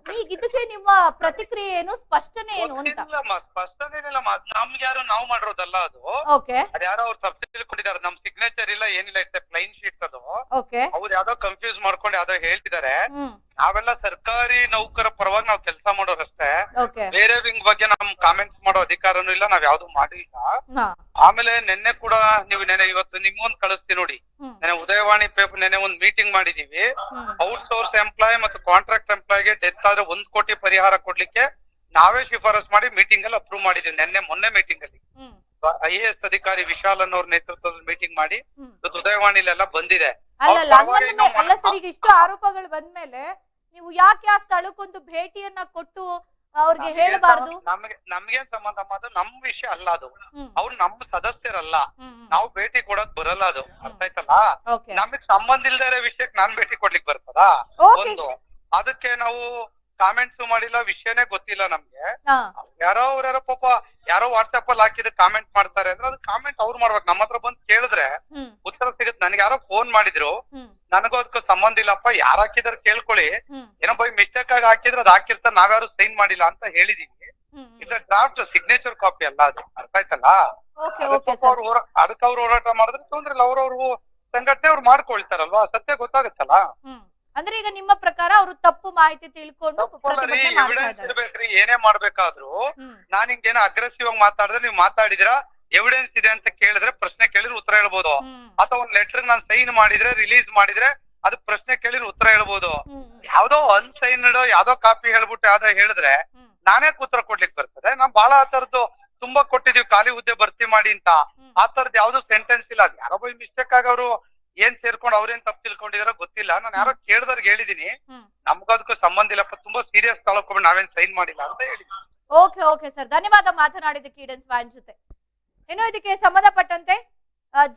ಈಗ ಇದಕ್ಕೆ ನಿಮ್ಮ ಪ್ರತಿಕ್ರಿಯೆ ಏನು ಸ್ಪಷ್ಟನೆ ಏನು ಅಂತ? ಸ್ಪಷ್ಟನೆ ಅದ್ ನಮ್ಗೆ ಯಾರು ನಾವು ಮಾಡಿರೋದಲ್ಲ ಅದು. ಓಕೆ. ಅದ್ಯಾರೋ ಅವ್ರು ಸಬ್ಸಿಡಿ ಕೊಟ್ಟಿದ್ದಾರೆ ನಮ್ ಸಿಗ್ನೇಚರ್ ಇಲ್ಲ ಏನಿಲ್ಲ ಇಟ್ಸ್ ಪ್ಲೈನ್ ಶೀಟ್ ಅದು. ಓಕೆ. ಅವ್ರು ಯಾವ್ದೋ ಕನ್ಫ್ಯೂಸ್ ಮಾಡ್ಕೊಂಡು ಯಾವ್ದೋ ಹೇಳ್ತಿದ್ದಾರೆ. ನಾವೆಲ್ಲ ಸರ್ಕಾರಿ ನೌಕರ ಪರವಾಗಿ ನಾವು ಕೆಲಸ ಮಾಡೋರು ಬೇರೆ ವಿಂಗ್ ಬಗ್ಗೆ ನಮ್ ಕಾಮೆಂಟ್ಸ್ ಮಾಡೋ ಅಧಿಕಾರನೂ ಇಲ್ಲ ನಾವ್ ಯಾವ್ದು ಮಾಡಿಲ್ಲ ಆಮೇಲೆ ನಿನ್ನೆ ಕೂಡ ನೀವು ನೆನೆ ಇವತ್ತು ನಿಮ್ಗೊಂದ್ ಕಳಿಸ್ತೀನಿ ನೋಡಿ. ನೆನೆ ಉದಯವಾಣಿ ಪೇಪರ್ ನೆನೆ ಒಂದ್ ಮೀಟಿಂಗ್ ಮಾಡಿದೀವಿ. ಔಟ್ ಸೋರ್ಸ್ ಎಂಪ್ಲಾಯ್ ಮತ್ತು ಕಾಂಟ್ರಾಕ್ಟ್ ಎಂಪ್ಲಾಯ್ಗೆ ಡೆತ್ ಆದ್ರೆ ಒಂದ್ ಕೋಟಿ ಪರಿಹಾರ ಕೊಡ್ಲಿಕ್ಕೆ ನಾವೇ ಶಿಫಾರಸ್ ಮಾಡಿ ಮೀಟಿಂಗ್ ಅಲ್ಲಿ ಅಪ್ರೂವ್ ಮಾಡಿದೀವಿ ನೆನ್ನೆ ಮೊನ್ನೆ ಮೀಟಿಂಗ್ ಅಲ್ಲಿ. ಐ ಎ ಎಸ್ ಅಧಿಕಾರಿ ವಿಶಾಲ್ ಅನ್ನೋರ್ ನೇತೃತ್ವದಲ್ಲಿ ಮೀಟಿಂಗ್ ಮಾಡಿ ಉದಯವಾಣಿಲೆಲ್ಲ ಬಂದಿದೆ. ಅಲ್ಲ ಸರ್ ಈಗ ಇಷ್ಟು ಆರೋಪಗಳು ಬಂದ್ಮೇಲೆ ನೀವು ಯಾಕೆ ಆ ಸ್ಥಳಕ್ಕೊಂದು ಭೇಟಿಯನ್ನ ಕೊಟ್ಟು ಅವ್ರಿಗೆ ಹೇಳಬಾರ್ದು. ನಮ್ಗೆ ನಮ್ಗೇನ್ ಸಂಬಂಧ ಮಾಡೋದು ಅದು ನಮ್ ವಿಷಯ ಅಲ್ಲ ಅದು. ಅವ್ರು ನಮ್ ಸದಸ್ಯರಲ್ಲ. ನಾವು ಭೇಟಿ ಕೊಡಕ್ ಬರಲ್ಲ ಅದು. ಅರ್ಥ ಆಯ್ತಲ್ಲ? ನಮಗ್ ಸಂಬಂಧ ಇಲ್ದೇ ವಿಷಯಕ್ಕೆ ನಾನ್ ಭೇಟಿ ಕೊಡ್ಲಿಕ್ ಬರ್ತದ ಒಂದು. ಅದಕ್ಕೆ ನಾವು ಕಾಮೆಂಟ್ಸ್ ಮಾಡಿಲ್ಲ ವಿಷಯನೇ ಗೊತ್ತಿಲ್ಲ ನಮ್ಗೆ. ಯಾರೋ ಅವ್ರ್ಯಾರೋ ಪಾಪ ಯಾರೋ ವಾಟ್ಸ್ಆಪ್ ಅಲ್ಲಿ ಹಾಕಿದ್ರೆ ಕಾಮೆಂಟ್ ಮಾಡ್ತಾರೆ ಅಂದ್ರೆ ಅದು ಕಾಮೆಂಟ್ ಅವ್ರು ಮಾಡ್ಬೇಕು. ನಮ್ಮ ಹತ್ರ ಬಂದು ಕೇಳಿದ್ರೆ ಉತ್ತರ ಸಿಗುತ್ತೆ. ನನಗೆ ಯಾರೋ ಫೋನ್ ಮಾಡಿದ್ರು. ನನಗೂ ಅದಕ್ಕೂ ಸಂಬಂಧ ಇಲ್ಲಪ್ಪ ಯಾರು ಹಾಕಿದಾರೆ ಕೇಳ್ಕೊಳ್ಳಿ. ಏನೋ ಬೈ ಮಿಸ್ಟೇಕ್ ಆಗಿ ಹಾಕಿದ್ರೆ ಅದು ಹಾಕಿರ್ತಾರೆ ನಾವ್ಯಾರು ಸೈನ್ ಮಾಡಿಲ್ಲ ಅಂತ ಹೇಳಿದೀವಿ ಇಲ್ಲ ಡ್ರಾಫ್ಟ್ ಸಿಗ್ನೇಚರ್ ಕಾಪಿ ಅಲ್ಲ ಅದು. ಅರ್ಥ ಆಯ್ತಲ್ಲ? ಅದಕ್ಕೆ ಅವ್ರು ಅವ್ರು ಹೋರಾಟ ಮಾಡಿದ್ರೆ ತೊಂದ್ರೆ ಇಲ್ಲ. ಅವ್ರವ್ರು ಸಂಘಟನೆ ಅವ್ರು ಮಾಡ್ಕೊಳ್ತಾರಲ್ವಾ? ಸತ್ಯ ಗೊತ್ತಾಗುತ್ತಲ್ಲ? ಅಂದ್ರೆ ಈಗ ನಿಮ್ಮ ಪ್ರಕಾರ ಅವರು ತಪ್ಪು ಮಾಹಿತಿ ತಿಳ್ಕೊಂಡು ಎವಿಡೆನ್ಸ್ ಇರ್ಬೇಕ್ರಿ ಏನೇ ಮಾಡ್ಬೇಕಾದ್ರೂ ನಾನ್ ಹಿಂಗೇನೋ ಅಗ್ರೆಸಿವ್ ಆಗಿ ಮಾತಾಡಿದ್ರೆ ನೀವು ಮಾತಾಡಿದ್ರ ಎವಿಡೆನ್ಸ್ ಇದೆ ಅಂತ ಕೇಳಿದ್ರೆ ಪ್ರಶ್ನೆ ಕೇಳಿದ್ರೆ ಉತ್ತರ ಹೇಳ್ಬೋದು. ಅಥವಾ ಒಂದ್ ಲೆಟರ್ ನಾನ್ ಸೈನ್ ಮಾಡಿದ್ರೆ ರಿಲೀಸ್ ಮಾಡಿದ್ರೆ ಅದ್ ಪ್ರಶ್ನೆ ಕೇಳಿದ್ರೆ ಉತ್ತರ ಹೇಳ್ಬೋದು. ಯಾವ್ದೋ ಅನ್ಸೈನ್ಡ್ ಯಾವ್ದೋ ಕಾಪಿ ಹೇಳ್ಬಿಟ್ಟು ಯಾವ್ದೋ ಹೇಳಿದ್ರೆ ನಾನೇ ಉತ್ತರ ಕೊಡ್ಲಿಕ್ ಬರ್ತದೆ. ನಾವ್ ಬಹಳ ಆ ತರದ್ದು ತುಂಬಾ ಕೊಟ್ಟಿದೀವಿ ಖಾಲಿ ಹುದ್ದೆ ಭರ್ತಿ ಮಾಡಿ ಅಂತ. ಆ ತರದ್ ಯಾವ್ದು ಸೆಂಟೆನ್ಸ್ ಇಲ್ಲ. ಅದ್ ಯಾರೋ ಮಿಸ್ಟೇಕ್ ಆಗಿ ಅವ್ರು ಏನ್ ಸೇರ್ಕೊಂಡು ಅವ್ರೇನ್ ತಪ್ಪು ತಿಳ್ಕೊಂಡಿದಾರೋ ಗೊತ್ತಿಲ್ಲ. ನಾನು ಯಾರೋ ಕೇಳ್ದವ್ರಿಗೆ ಹೇಳಿದೀನಿ. ನಮ್ಗದಕ್ಕೂ ನಮ್ಗೂ ಅದಕ್ಕೂ ಸಂಬಂಧ ಇಲ್ಲಪ್ಪ ತುಂಬಾ ಸೀರಿಯಸ್ ತಗೊಳ್ಕೊಂಡು ನಾವೇನ್ ಸೈನ್ ಮಾಡಿಲ್ಲ ಅಂತ ಹೇಳಿದ್ವಿ ಓಕೆ ಓಕೆ ಸರ್. ಧನ್ಯವಾದ ಮಾತನಾಡಿದ್ದಕ್ಕೆ ಈಡನ್ಸ್ ವ್ಯಾನ್ ಜೊತೆ. ಇನ್ನು ಇದಕ್ಕೆ ಸಂಬಂಧಪಟ್ಟಂತೆ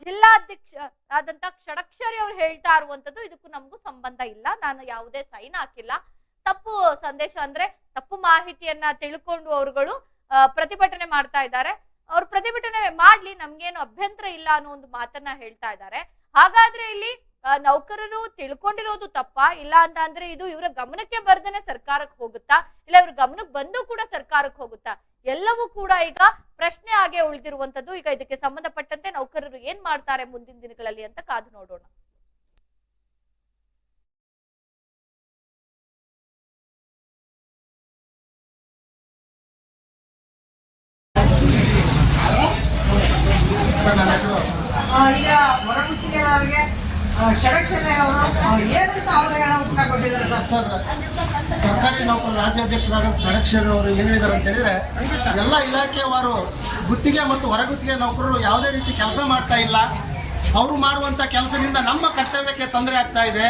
ಜಿಲ್ಲಾಧ್ಯಕ್ಷ ಆದಂತ ಷಡಕ್ಷರಿ ಅವ್ರು ಹೇಳ್ತಾ ಇರುವಂತದ್ದು ಇದಕ್ಕೂ ನಮಗೂ ಸಂಬಂಧ ಇಲ್ಲ. ನಾನು ಯಾವುದೇ ಸೈನ್ ಹಾಕಿಲ್ಲ. ತಪ್ಪು ಸಂದೇಶ ಅಂದ್ರೆ ತಪ್ಪು ಮಾಹಿತಿಯನ್ನ ತಿಳ್ಕೊಂಡು ಅವರುಗಳು ಪ್ರತಿಭಟನೆ ಮಾಡ್ತಾ ಇದ್ದಾರೆ. ಅವ್ರು ಪ್ರತಿಭಟನೆ ಮಾಡ್ಲಿ ನಮ್ಗೇನು ಅಭ್ಯಂತರ ಇಲ್ಲ ಅನ್ನೋ ಒಂದು ಮಾತನ್ನ ಹೇಳ್ತಾ ಇದ್ದಾರೆ. ಹಾಗಾದ್ರೆ ಇಲ್ಲಿ ನೌಕರರು ತಿಳ್ಕೊಂಡಿರೋದು ತಪ್ಪ? ಇಲ್ಲ ಅಂತ ಅಂದ್ರೆ ಇದು ಇವರ ಗಮನಕ್ಕೆ ಬರ್ದೇನೆ ಸರ್ಕಾರಕ್ಕೆ ಹೋಗುತ್ತಾ? ಇಲ್ಲ ಇವ್ರ ಗಮನಕ್ಕೆ ಬಂದು ಕೂಡ ಸರ್ಕಾರಕ್ಕೆ ಹೋಗುತ್ತಾ? ಎಲ್ಲವೂ ಕೂಡ ಈಗ ಪ್ರಶ್ನೆ ಆಗೇ ಉಳಿದಿರುವಂತದ್ದು ಈಗ ಇದಕ್ಕೆ ಸಂಬಂಧಪಟ್ಟಂತೆ ನೌಕರರು ಏನ್ ಮಾಡ್ತಾರೆ ಮುಂದಿನ ದಿನಗಳಲ್ಲಿ ಅಂತ ಕಾದು ನೋಡೋಣ. ರಾಜ್ಯಾಧ್ಯಕ್ಷರಾದ ಸಡಕ್ಷರ್ ಅವರು ಏನು ಹೇಳಿದ್ದಾರೆ ಅಂತ ಹೇಳಿದ್ರೆ ಎಲ್ಲ ಇಲಾಖೆಯವರು ಗುತ್ತಿಗೆ ಮತ್ತು ಹೊರಗುತ್ತಿಗೆ ನೌಕರರು ಯಾವುದೇ ರೀತಿ ಕೆಲಸ ಮಾಡ್ತಾ ಇಲ್ಲ. ಅವರು ಮಾಡುವಂಥ ಕೆಲಸದಿಂದ ನಮ್ಮ ಕರ್ತವ್ಯಕ್ಕೆ ತೊಂದರೆ ಆಗ್ತಾ ಇದೆ.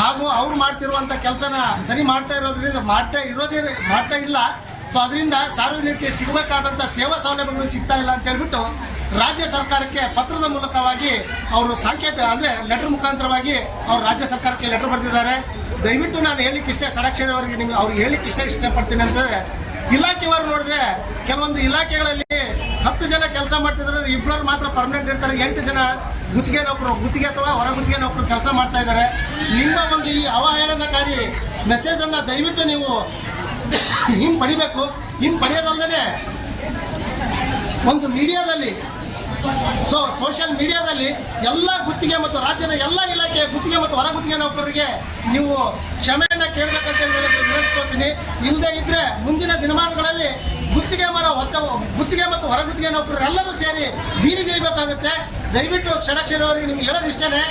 ಹಾಗೂ ಅವ್ರು ಮಾಡ್ತಿರುವಂಥ ಕೆಲಸನ ಸರಿ ಮಾಡ್ತಾ ಇರೋದ್ರಿಂದ ಮಾಡ್ತಾ ಇರೋದೇ ಮಾಡ್ತಾ ಇಲ್ಲ. ಸೊ ಅದರಿಂದ ಸಾರ್ವಜನಿಕರಿಗೆ ಸಿಗಬೇಕಾದಂಥ ಸೇವಾ ಸೌಲಭ್ಯಗಳು ಸಿಗ್ತಾ ಇಲ್ಲ ಅಂತ ಹೇಳ್ಬಿಟ್ಟು ರಾಜ್ಯ ಸರ್ಕಾರಕ್ಕೆ ಪತ್ರದ ಮೂಲಕವಾಗಿ ಅವರು ಸಂಕೇತ ಅಂದರೆ ಲೆಟರ್ ಮುಖಾಂತರವಾಗಿ ಅವರು ರಾಜ್ಯ ಸರ್ಕಾರಕ್ಕೆ ಲೆಟರ್ ಬರೆದಿದ್ದಾರೆ. ದಯವಿಟ್ಟು ನಾನು ಹೇಳಿಕ್ಕೆ ಇಷ್ಟೇ ಸಡಕ್ಷನ್ ಅವರಿಗೆ ನಿಮ್ಗೆ ಅವ್ರಿಗೆ ಹೇಳಿಕ್ಕೆ ಇಷ್ಟ ಇಷ್ಟಪಡ್ತೀನಿ ಅಂತ ಇಲಾಖೆಯವರು ನೋಡಿದ್ರೆ ಕೆಲವೊಂದು ಇಲಾಖೆಗಳಲ್ಲಿ ಹತ್ತು ಜನ ಕೆಲಸ ಮಾಡ್ತಿದ್ರೆ ಇಬ್ಬರು ಮಾತ್ರ ಪರ್ಮನೆಂಟ್ ಇರ್ತಾರೆ. ಎಂಟು ಜನ ಗುತ್ತಿಗೆ ನೌಕರು ಗುತ್ತಿಗೆ ಅಥವಾ ಹೊರ ಗುತ್ತಿಗೆ ನೌಕರು ಕೆಲಸ ಮಾಡ್ತಾ ಇದ್ದಾರೆ. ನಿಮ್ಮ ಒಂದು ಈ ಅವಹೇಳನಕಾರಿ ಮೆಸೇಜ್ ಅನ್ನ ದಯವಿಟ್ಟು ನೀವು ಹಿಂಗೆ ಪಡಿಬೇಕು ಹಿಂಗೆ ಪಡೆಯೋದಲ್ಲದೆ ಒಂದು ಮೀಡಿಯಾದಲ್ಲಿ ಸೊ ಸೋಷಿಯಲ್ ಮೀಡಿಯಾದಲ್ಲಿ ಎಲ್ಲ ಗುತ್ತಿಗೆ ಮತ್ತು ರಾಜ್ಯದ ಎಲ್ಲ ಇಲಾಖೆಯ ಗುತ್ತಿಗೆ ಮತ್ತು ಹೊರ ಗುತ್ತಿಗೆ ನೌಕರರಿಗೆ ನೀವು ಕ್ಷಮೆಯನ್ನ ಕೇಳಬೇಕಂತ ವಿನಂತಿಸ್ಕೊಳ್ತೀನಿ ಇಲ್ಲದೆ ಇದ್ರೆ ಮುಂದಿನ ದಿನಮಾನಗಳಲ್ಲಿ ಗುತ್ತಿಗೆ ಮರ ಹೊತ್ತ ಗುತ್ತಿಗೆ ಮತ್ತು ಹೊರ ಗುತ್ತಿಗೆ ನೌಕರರು ಎಲ್ಲರೂ ಸೇರಿ ಬೀದಿಗಿಳಿಬೇಕಾಗುತ್ತೆ. ದಯವಿಟ್ಟು ಕ್ಷಣ ಅವರಿಗೆ ನಿಮ್ಗೆ ಹೇಳೋದು ಇಷ್ಟನೇ.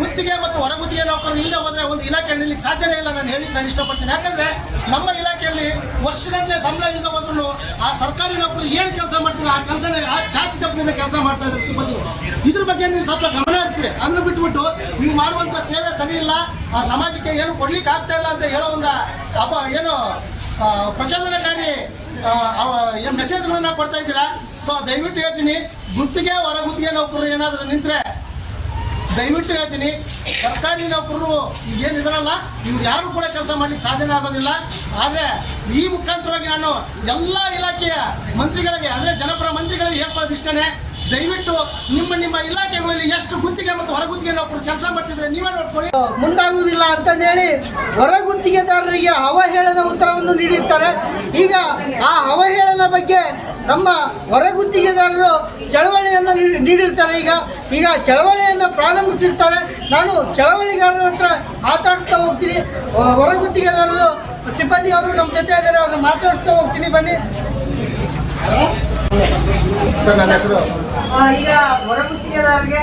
ಗುತ್ತಿಗೆ ಮತ್ತು ಹೊರಗುತ್ತಿಗೆ ನೌಕರರು ಇಲ್ಲದೆ ಹೋದ್ರೆ ಒಂದು ಇಲಾಖೆ ನಿಲ್ಲಿಕ್ಕೆ ಸಾಧ್ಯನೇ ಇಲ್ಲ. ನಾನು ಹೇಳಿ ನಾನು ಇಷ್ಟಪಡ್ತೀನಿ. ಯಾಕಂದ್ರೆ ನಮ್ಮ ಇಲಾಖೆಯಲ್ಲಿ ವರ್ಷಗಟ್ಟಲೆ ಸಂಬಳ ಇಲ್ಲದೆ ಹೋದ್ರು ಆ ಸರ್ಕಾರಿ ನೌಕರು ಏನು ಕೆಲಸ ಮಾಡ್ತೀರಾ ಆ ಕೆಲಸನ ಆ ಚಾಚಿ ತಪ್ಪದಿಂದ ಕೆಲಸ ಮಾಡ್ತಾ ಇದ್ದಾರೆ ಸಿಬ್ಬಂದಿಗಳು ಇದ್ರ ಬಗ್ಗೆ ನೀವು ಸ್ವಲ್ಪ ಗಮನ ಹರಿಸಿ. ಅದನ್ನು ಬಿಟ್ಬಿಟ್ಟು ನೀವು ಮಾಡುವಂತ ಸೇವೆ ಸರಿ ಇಲ್ಲ, ಆ ಸಮಾಜಕ್ಕೆ ಏನು ಕೊಡ್ಲಿಕ್ಕೆ ಆಗ್ತಾ ಇಲ್ಲ ಅಂತ ಹೇಳೋ ಒಂದು, ಅಪ ಏನು ಪ್ರಚೋದನಕಾರಿ ಮೆಸೇಜ್ಗಳನ್ನ ಕೊಡ್ತಾ ಇದ್ದೀರಾ? ಸೊ ದಯವಿಟ್ಟು ಹೇಳ್ತೀನಿ. ಗುತ್ತಿಗೆ, ಹೊರಗುತ್ತಿಗೆ ನೌಕರರು ಏನಾದರೂ ನಿಂತ್ರೆ ದಯವಿಟ್ಟು ಹೇಳ್ತೀನಿ, ಸರ್ಕಾರಿ ನೌಕರರು ಏನಿದಾರಲ್ಲ ಇವ್ರು ಯಾರು ಕೂಡ ಕೆಲಸ ಮಾಡ್ಲಿಕ್ಕೆ ಸಾಧ್ಯನೇ ಆಗೋದಿಲ್ಲ. ಆದರೆ ಈ ಮುಖಾಂತರವಾಗಿ ನಾನು ಎಲ್ಲ ಇಲಾಖೆಯ ಮಂತ್ರಿಗಳಿಗೆ, ಅಂದರೆ ಜನಪರ ಮಂತ್ರಿಗಳಿಗೆ ಏರ್ಪಡೋದಿಷ್ಟೇ ದಯವಿಟ್ಟು ನಿಮ್ಮ ನಿಮ್ಮ ಇಲಾಖೆಗಳಲ್ಲಿ ಎಷ್ಟು ಗುತ್ತಿಗೆ ಮತ್ತು ಹೊರಗುತ್ತಿಗೆ ನೌಕರು ಕೆಲಸ ಮಾಡ್ತಿದ್ರೆ ನೀವೇ ನೋಡ್ಕೊಳ್ಳಿ. ಮುಂದಾಗುವುದಿಲ್ಲ ಅಂತಂದೇಳಿ ಹೊರಗುತ್ತಿಗೆದಾರರಿಗೆ ಅವಹೇಳನ ಉತ್ತರವನ್ನು ನೀಡಿರ್ತಾರೆ. ಈಗ ಆ ಅವಹೇಳನ ಬಗ್ಗೆ ನಮ್ಮ ಹೊರಗುತ್ತಿಗೆದಾರರು ಚಳವಳಿಯನ್ನು ನೀಡಿ- ನೀಡಿರ್ತಾರೆ. ಈಗ ಈಗ ಚಳವಳಿಯನ್ನು ಪ್ರಾರಂಭಿಸಿರ್ತಾರೆ. ನಾನು ಚಳವಳಿಗಾರರ ಹತ್ರ ಮಾತಾಡಿಸ್ತಾ ಹೋಗ್ತೀನಿ. ಹೊರಗುತ್ತಿಗೆದಾರರು, ಸಿಬ್ಬಂದಿ ಅವರು ನಮ್ಮ ಜೊತೆ ಇದ್ದಾರೆ, ಅವ್ರನ್ನ ಮಾತಾಡಿಸ್ತಾ ಹೋಗ್ತೀನಿ. ಬನ್ನಿ. ಸರ್ ನನ್ನ ಹೆಸರು ಈಗ ಹೊರಗುತ್ತಿಗೆದಾರರಿಗೆ